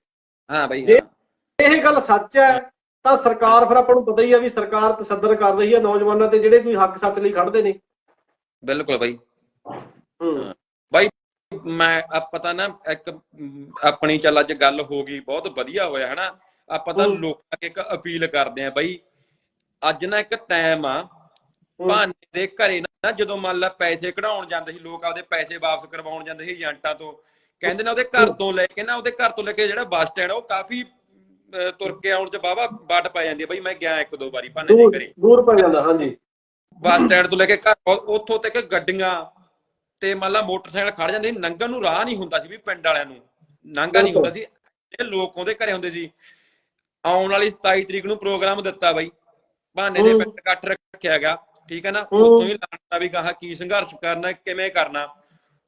ਹਾਂ ਬਾਈ ਇਹ ਗੱਲ ਸੱਚ ਹੈ ਤਾਂ ਸਰਕਾਰ ਫਿਰ ਆਪਾਂ ਨੂੰ ਪਤਾ ਹੀ ਆ ਵੀ ਸਰਕਾਰ ਤਸੱਦਦ ਕਰ ਰਹੀ ਹੈ। ਨੌਜਵਾਨਾਂ ਤੇ ਜਿਹੜੇ ਕੋਈ ਹੱਕ ਸੱਚ ਲਈ ਖੜਦੇ ਨੇ। ਬਿਲਕੁਲ ਬਾਈ। ਹੂੰ। ਮੈਂ ਆਪਾਂ ਤਾਂ ਨਾ ਇੱਕ ਆਪਣੀ ਚੱਲ ਅੱਜ ਗੱਲ ਹੋ ਗਈ ਬਹੁਤ ਵਧੀਆ ਹੋਇਆ ਹਨਾ ਆਪਾਂ ਤਾਂ। ਲੋਕਾਂ ਅੱਗੇ ਇੱਕ ਅਪੀਲ ਕਰਦੇ ਆ ਬਾਈ ਅੱਜ ਨਾ ਇੱਕ ਟਾਈਮ ਆ। ਭਾਨੇ ਦੇ ਘਰੇ ਨਾ ਜਦੋਂ ਮੰਨ ਲਾ ਪੈਸੇ ਕਢਾਉਣ ਜਾਂਦੇ ਸੀ ਲੋਕ ਆਪਦੇ ਪੈਸੇ ਵਾਪਸ ਕਰਵਾਉਣ ਜਾਂਦੇ ਸੀ ਏਜੰਟਾਂ ਤੋਂ ਕਹਿੰਦੇ ਨੇ ਉਹਦੇ ਘਰ ਤੋਂ ਲੈ ਕੇ ਨਾ ਉਹਦੇ ਘਰ ਤੋਂ ਲੈ ਕੇ ਜਿਹੜਾ ਬੱਸ ਸਟੈਂਡ ਉਹ ਕਾਫੀ ਤੁਰ ਕੇ ਆਉਣ ਚ ਬਾਵਾ ਬਾਟ ਪੈ ਜਾਂਦੀ ਹੈ ਬਾਈ ਮੈਂ ਗਿਆ ਇੱਕ ਦੋ ਵਾਰੀ ਭਾਨੇ ਦੇ ਘਰੇ ਦੂਰ ਪੈ ਜਾਂਦਾ ਹਾਂਜੀ ਬੱਸ ਸਟੈਂਡ ਤੋਂ ਲੈ ਕੇ ਘਰ ਉੱਥੋਂ ਤੱਕ ਗੱਡੀਆਂ ਤੇ ਮੰਨ ਲਾ ਮੋਟਰਸਾਈਕਲ ਖੜ ਜਾਂਦੇ ਸੀ ਨੂੰ ਰਾਹ ਨਹੀਂ ਹੁੰਦਾ ਸੀ ਵੀ ਪਿੰਡ ਵਾਲਿਆਂ ਨੂੰ। ਲੰਘਾ ਨਹੀਂ ਹੁੰਦਾ ਸੀ ਇਹ ਲੋਕ ਉਹਦੇ ਘਰੇ ਹੁੰਦੇ ਸੀ। ਆਉਣ ਵਾਲੀ 27 ਤਰੀਕ ਨੂੰ ਪ੍ਰੋਗਰਾਮ ਦਿੱਤਾ ਬਾਈ। ਬਹਾਨੇ ਦੇ। ਪਿੰਡ ਇਕੱਠ ਰੱਖਿਆ ਗਿਆ ਠੀਕ ਹੈ ਨਾ। ਉੱਥੋਂ ਹੀ ਲਾਣਾ ਵੀ ਕਹਾ ਕੀ ਸੰਘਰਸ਼ ਕਰਨਾ ਕਿਵੇਂ ਕਰਨਾ।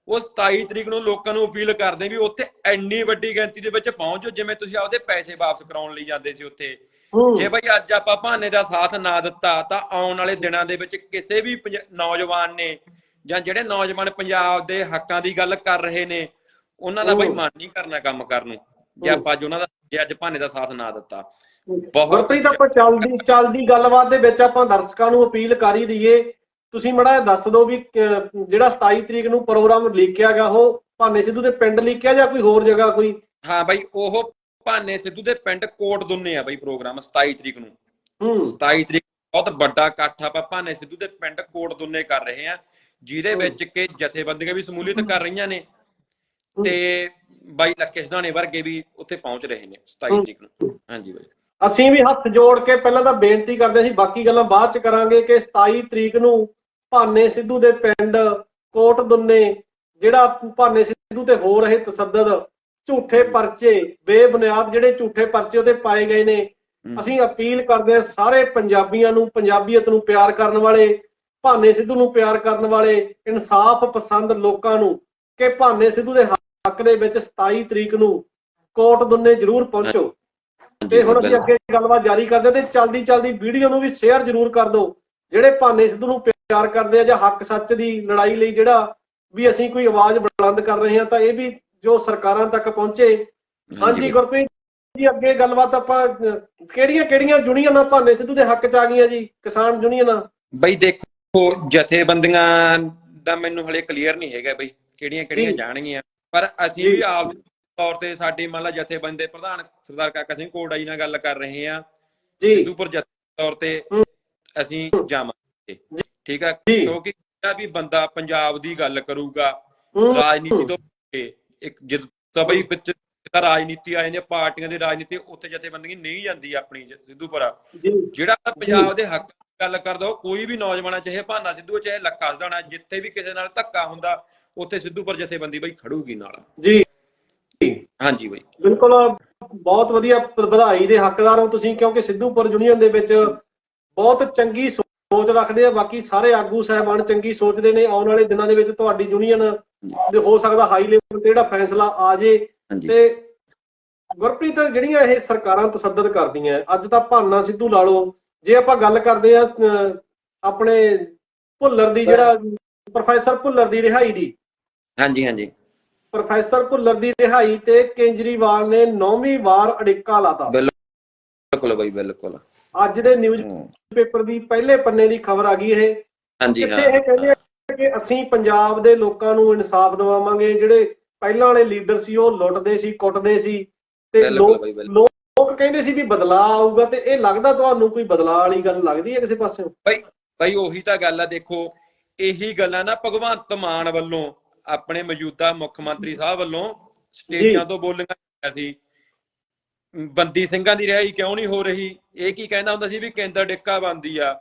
ਉਹ 27 ਤਰੀਕ ਨੂੰ ਲੋਕਾਂ ਨੂੰ ਅਪੀਲ ਕਰਦੇ ਵੀ ਉੱਥੇ ਐਨੀ ਵੱਡੀ ਗਿਣਤੀ ਦੇ ਵਿੱਚ ਪਹੁੰਚੋ ਜਿਵੇਂ ਤੁਸੀਂ ਆਪਦੇ ਪੈਸੇ ਵਾਪਸ ਕਰਾਉਣ ਲਈ ਜਾਂਦੇ ਸੀ ਉੱਥੇ। ਜੇ ਬਈ ਅੱਜ ਆਪਾਂ ਭਾਨੇ ਦਾ ਸਾਥ ਨਾ ਦਿੱਤਾ ਤਾਂ ਆਉਣ ਵਾਲੇ ਦਿਨਾਂ ਦੇ ਵਿੱਚ ਕਿਸੇ ਵੀ ਨੌਜਵਾਨ ਨੇ ਜਾਂ ਜਿਹੜੇ ਨੌਜਵਾਨ ਪੰਜਾਬ ਦੇ ਹੱਕਾਂ ਦੀ ਗੱਲ ਕਰ ਰਹੇ ਨੇ ਉਹਨਾਂ ਦਾ ਬਈ। ਮਨ ਨਹੀਂ ਕਰਨਾ ਕੰਮ ਕਰਨ ਨੂੰ ਜੇ। ਆਪਾਂ ਅੱਜ ਉਹਨਾਂ ਦਾ ਜੇ ਅੱਜ ਭਾਨੇ ਦਾ ਸਾਥ ਨਾ ਦਿੱਤਾ ਬਹੁਤ ਗੁਰਪ੍ਰੀਤ ਆਪਾਂ ਚੱਲਦੀ ਚੱਲਦੀ ਗੱਲਬਾਤ ਦੇ ਵਿੱਚ ਆਪਾਂ ਦਰਸ਼ਕਾਂ ਨੂੰ ਅਪੀਲ ਕਰ ਹੀ ਦਈਏ ਤੁਸੀਂ ਮੜਾ ਦੱਸ ਦਿਓ ਵੀ ਜਿਹੜਾ 27 ਤਰੀਕ ਨੂੰ ਪ੍ਰੋਗਰਾਮ ਲੀਕਿਆ ਗਿਆ ਉਹ ਭਾਨੇ ਸਿੱਧੂ ਦੇ ਪਿੰਡ ਲੀਕਿਆ ਜਾਂ ਕੋਈ ਹੋਰ ਜਗ੍ਹਾ ਕੋਈ ਹਾਂ ਬਈ ਉਹ ਭਾਨੇ ਸਿੱਧੂ ਦੇ ਪਿੰਡ ਕੋਟ ਦੁੰਨੇ ਆ ਬਈ ਪ੍ਰੋਗਰਾਮ 27 ਤਰੀਕ ਨੂੰ ਹੂੰ 27 ਤਰੀਕ ਬਹੁਤ ਵੱਡਾ ਇਕੱਠ ਆਪਾਂ ਭਾਨੇ ਸਿੱਧੂ ਦੇ ਪਿੰਡ ਕੋਟ ਦੁੰਨੇ ਕਰ ਰਹੇ ਆ ਜਿਹਦੇ ਵਿੱਚ ਕਿ ਜਥੇਬੰਦੀਆਂ ਵੀ ਸਮੂਲੀਅਤ ਕਰ ਰਹੀਆਂ ਨੇ ਤੇ ਬਾਈ ਲੱਕੇ ਸਿਧਾਣੇ ਵਰਗੇ ਵੀ ਉੱਥੇ ਪਹੁੰਚ ਰਹੇ ਨੇ 27 ਤਰੀਕ ਨੂੰ। ਹਾਂਜੀ ਬਾਈ। ਅਸੀਂ ਵੀ ਹੱਥ ਜੋੜ ਕੇ ਪਹਿਲਾਂ ਤਾਂ ਬੇਨਤੀ ਕਰਦੇ ਸੀ ਬਾਕੀ ਗੱਲਾਂ ਬਾਅਦ ਚ ਕਰਾਂਗੇ ਕਿ 27 ਤਰੀਕ ਨੂੰ ਭਾਨੇ ਸਿੱਧੂ ਦੇ ਪਿੰਡ ਕੋਟ ਦੁੰਨੇ ਜਿਹੜਾ ਭਾਨੇ ਸਿੱਧੂ ਤੇ ਹੋ ਰਹੇ ਤਸੱਦਦ ਝੂਠੇ ਪਰਚੇ ਬੇਬੁਨਿਆਦ ਜਿਹੜੇ ਝੂਠੇ ਪਰਚੇ ਉਹਦੇ ਪਾਏ ਗਏ ਨੇ। ਅਸੀਂ ਅਪੀਲ ਕਰਦੇ ਹਾਂ ਸਾਰੇ ਪੰਜਾਬੀਆਂ ਨੂੰ ਪੰਜਾਬੀਅਤ ਨੂੰ ਪਿਆਰ ਕਰਨ ਵਾਲੇ ਭਾਨੇ ਸਿੱਧੂ ਨੂੰ ਪਿਆਰ ਕਰਨ ਵਾਲੇ ਇਨਸਾਫ ਪਸੰਦ ਲੋਕਾਂ ਨੂੰ ਕਿ ਭਾਨੇ ਸਿੱਧੂ ਦੇ ਹੱਕ ਦੇ ਵਿੱਚ 27 ਤਰੀਕ ਨੂੰ ਕੋਟ ਦੁੰਨੇ ਜ਼ਰੂਰ ਪਹੁੰਚੋ। ਤੇ ਹੁਣ ਅਸੀਂ ਅੱਗੇ ਗੱਲਬਾਤ ਜਾਰੀ ਕਰਦੇ ਤੇ ਚਲਦੀ ਚਲਦੀ ਵੀਡੀਓ ਨੂੰ ਵੀ ਸ਼ੇਅਰ ਜ਼ਰੂਰ ਕਰ ਦਿਓ। ਜਿਹੜੇ ਭਾਨੇ ਸਿੱਧੂ ਨੂੰ ਪਿਆਰ ਕਰਦੇ ਆ ਜਾਂ ਹੱਕ ਸੱਚ ਦੀ ਲੜਾਈ ਲਈ ਜਿਹੜਾ ਵੀ ਅਸੀਂ ਕੋਈ ਆਵਾਜ਼ ਬੁਲੰਦ ਕਰ ਰਹੇ ਹਾਂ ਤਾਂ ਇਹ ਵੀ ਜੋ ਸਰਕਾਰਾਂ ਤੱਕ ਪਹੁੰਚੇ। ਹਾਂਜੀ ਗੁਰਪ੍ਰੀਤ ਜੀ ਅੱਗੇ ਗੱਲਬਾਤ ਆਪਾਂ ਕਿਹੜੀਆਂ ਕਿਹੜੀਆਂ ਯੂਨੀਅਨਾਂ ਭਾਨੇ ਸਿੱਧੂ ਦੇ ਹੱਕ ਚ ਆ ਗਈਆਂ ਜੀ? ਕਿਸਾਨ ਯੂਨੀਅਨਾਂ? ਬਈ ਦੇਖੋ ਜਥੇਬੰਦੀਆਂ ਦਾ ਮੈਨੂੰ ਹਲੇ ਕਲੀਅਰ ਨਹੀਂ ਹੈਗਾ ਬਈ ਕਿਹੜੀਆਂ ਕਿਹੜੀਆਂ। ਜਾਣਗੀਆਂ। ਪਰ ਅਸੀਂ। ਵੀ ਆਪ ਤੌਰ ਤੇ ਸਾਡੀ ਮੰਨ ਲਾ ਜਥੇਬੰਦੀ ਪ੍ਰਧਾਨ ਸਰਦਾਰ ਕਾਕਾ ਸਿੰਘ ਕੋੜਾ ਜੀ ਨਾਲ ਗੱਲ ਕਰ ਰਹੇ ਆ ਜੀ। ਸਿੱਧੂਪੁਰ ਜਥੇ ਤੌਰ ਤੇ। ਅਸੀਂ ਜਾਵਾਂਗੇ। ਠੀਕ ਆ। ਕਿਉਂਕਿ ਜਿਹੜਾ ਵੀ ਬੰਦਾ ਪੰਜਾਬ ਦੀ ਗੱਲ ਕਰੂਗਾ ਰਾਜਨੀਤੀ ਤੋਂ ਇੱਕ ਜਦ ਤਾਂ ਬਈ ਵਿੱਚ ਤਾਂ ਰਾਜਨੀਤੀ ਆ ਜਾਂਦੀ ਪਾਰਟੀਆਂ ਦੀ ਰਾਜਨੀਤੀ ਉੱਥੇ ਜਥੇਬੰਦੀ ਨਹੀਂ ਜਾਂਦੀ ਆਪਣੀ ਸਿੱਧੂਪੁਰਾ। ਜਿਹੜਾ ਪੰਜਾਬ ਦੇ ਹੱਕ ਗੱਲ ਕਰਦਾ ਉਹ ਕੋਈ ਵੀ ਨੌਜਵਾਨ ਚਾਹੇ ਭਾਨਾ ਸਿੱਧੂ ਚਾਹੇ ਲੱਖਾ ਸਦਾਣਾ ਜਿੱਥੇ ਵੀ ਕਿਸੇ ਨਾਲ ਧੱਕਾ ਹੁੰਦਾ ਉੱਥੇ ਸਿੱਧੂਪੁਰ ਜਥੇਬੰਦੀ ਬਈ ਖੜੂਗੀ ਨਾਲ। ਜੀ। ਹਾਂਜੀ ਬਈ। ਬਿਲਕੁਲ ਬਹੁਤ ਵਧੀਆ ਵਧਾਈ ਦੇ ਹੱਕਦਾਰ ਹੋ ਤੁਸੀਂ ਕਿਉਂਕਿ ਸਿੱਧੂਪੁਰ ਯੂਨੀਅਨ ਦੇ ਵਿੱਚ ਬਹੁਤ ਚੰਗੀ ਸੋਚ ਰੱਖਦੇ ਆ ਬਾਕੀ ਸਾਰੇ ਆਗੂ ਸਹਿਬਾਨ ਚੰਗੀ ਸੋਚਦੇ ਨੇ ਆਉਣ ਵਾਲੇ ਦਿਨਾਂ ਦੇ ਵਿੱਚ ਤੁਹਾਡੀ ਯੂਨੀਅਨ ਦੇ ਹੋ ਸਕਦਾ ਹਾਈ ਲੈਵਲ ਤੇ ਜਿਹੜਾ ਫੈਸਲਾ ਆ ਜੇ ਤੇ ਗੁਰਪ੍ਰੀਤ ਜਿਹੜੀਆਂ ਇਹ ਸਰਕਾਰਾਂ ਤਸੱਦਦ ਕਰਦੀਆਂ ਅੱਜ ਤਾਂ ਭਾਨਾ ਸਿੱਧੂ ਲਾ ਲਓ ਜੇ ਆਪਾਂ ਗੱਲ ਕਰਦੇ ਆ ਆਪਣੇ ਭੁੱਲਰ ਦੀ ਜਿਹੜਾ ਪ੍ਰੋਫੈਸਰ ਭੁੱਲਰ ਦੀ ਰਿਹਾਈ ਦੀ। ਹਾਂਜੀ ਹਾਂਜੀ। ਪ੍ਰੋਫੈਸਰ ਭੁੱਲਰ ਦੀ ਰਿਹਾਈ ਤੇ ਕੇਜਰੀਵਾਲ ਨੇ ਨੌਵੀਂ ਵਾਰ ਅੜਿੱਕਾ ਲਾਤਾ। ਬਿਲਕੁਲ ਬਈ ਬਿਲਕੁਲ। ਅੱਜ ਦੇ ਨਿਊਜ਼ ਪੇਪਰ ਦੀ ਪਹਿਲੇ ਪੰਨੇ ਦੀ ਖਬਰ ਆ ਗਈ ਇਹ। ਹਾਂਜੀ ਹਾਂ। ਇਹ ਕਹਿੰਦੇ ਆ ਕਿ ਅਸੀਂ ਪੰਜਾਬ ਦੇ ਲੋਕਾਂ ਨੂੰ ਇਨਸਾਫ ਦਿਵਾਵਾਂਗੇ। ਜਿਹੜੇ ਪਹਿਲਾਂ ਵਾਲੇ ਲੀਡਰ ਸੀ ਉਹ ਲੁੱਟਦੇ ਸੀ ਕੁੱਟਦੇ ਸੀ ਤੇ ਲੋਕ ਲੋਕ ਕਹਿੰਦੇ ਸੀ ਵੀ ਬਦਲਾਅ ਆਊਗਾ ਤੇ ਇਹ ਲੱਗਦਾ ਤੁਹਾਨੂੰ ਕੋਈ ਬਦਲਾਅ ਵਾਲੀ ਗੱਲ ਲੱਗਦੀ ਹੈ ਕਿਸੇ ਪਾਸਿਓਂ? ਭਾਈ ਉਹੀ ਤਾਂ ਗੱਲ ਆ ਦੇਖੋ ਇਹੀ ਗੱਲਾਂ ਨਾ ਭਗਵੰਤ ਮਾਨ ਵੱਲੋਂ ਆਪਣੇ ਮੌਜੂਦਾ ਮੁੱਖ ਮੰਤਰੀ ਸਾਹਿਬ ਵੱਲੋਂ ਸਟੇਜਾਂ ਤੋਂ ਬੋਲੀਆਂ ਗਿਆ ਸੀ। ਬੰਦੀ ਸਿੰਘਾਂ ਦੀ ਰਿਹਾਈ ਕਿਉਂ ਨਹੀਂ ਹੋ ਰਹੀ? ਇਹ ਕੀ ਕਹਿੰਦਾ ਹੁੰਦਾ ਸੀ ਵੀ ਕੇਂਦਰ ਡਿੱਕਾ ਬੰਦੀ ਆ।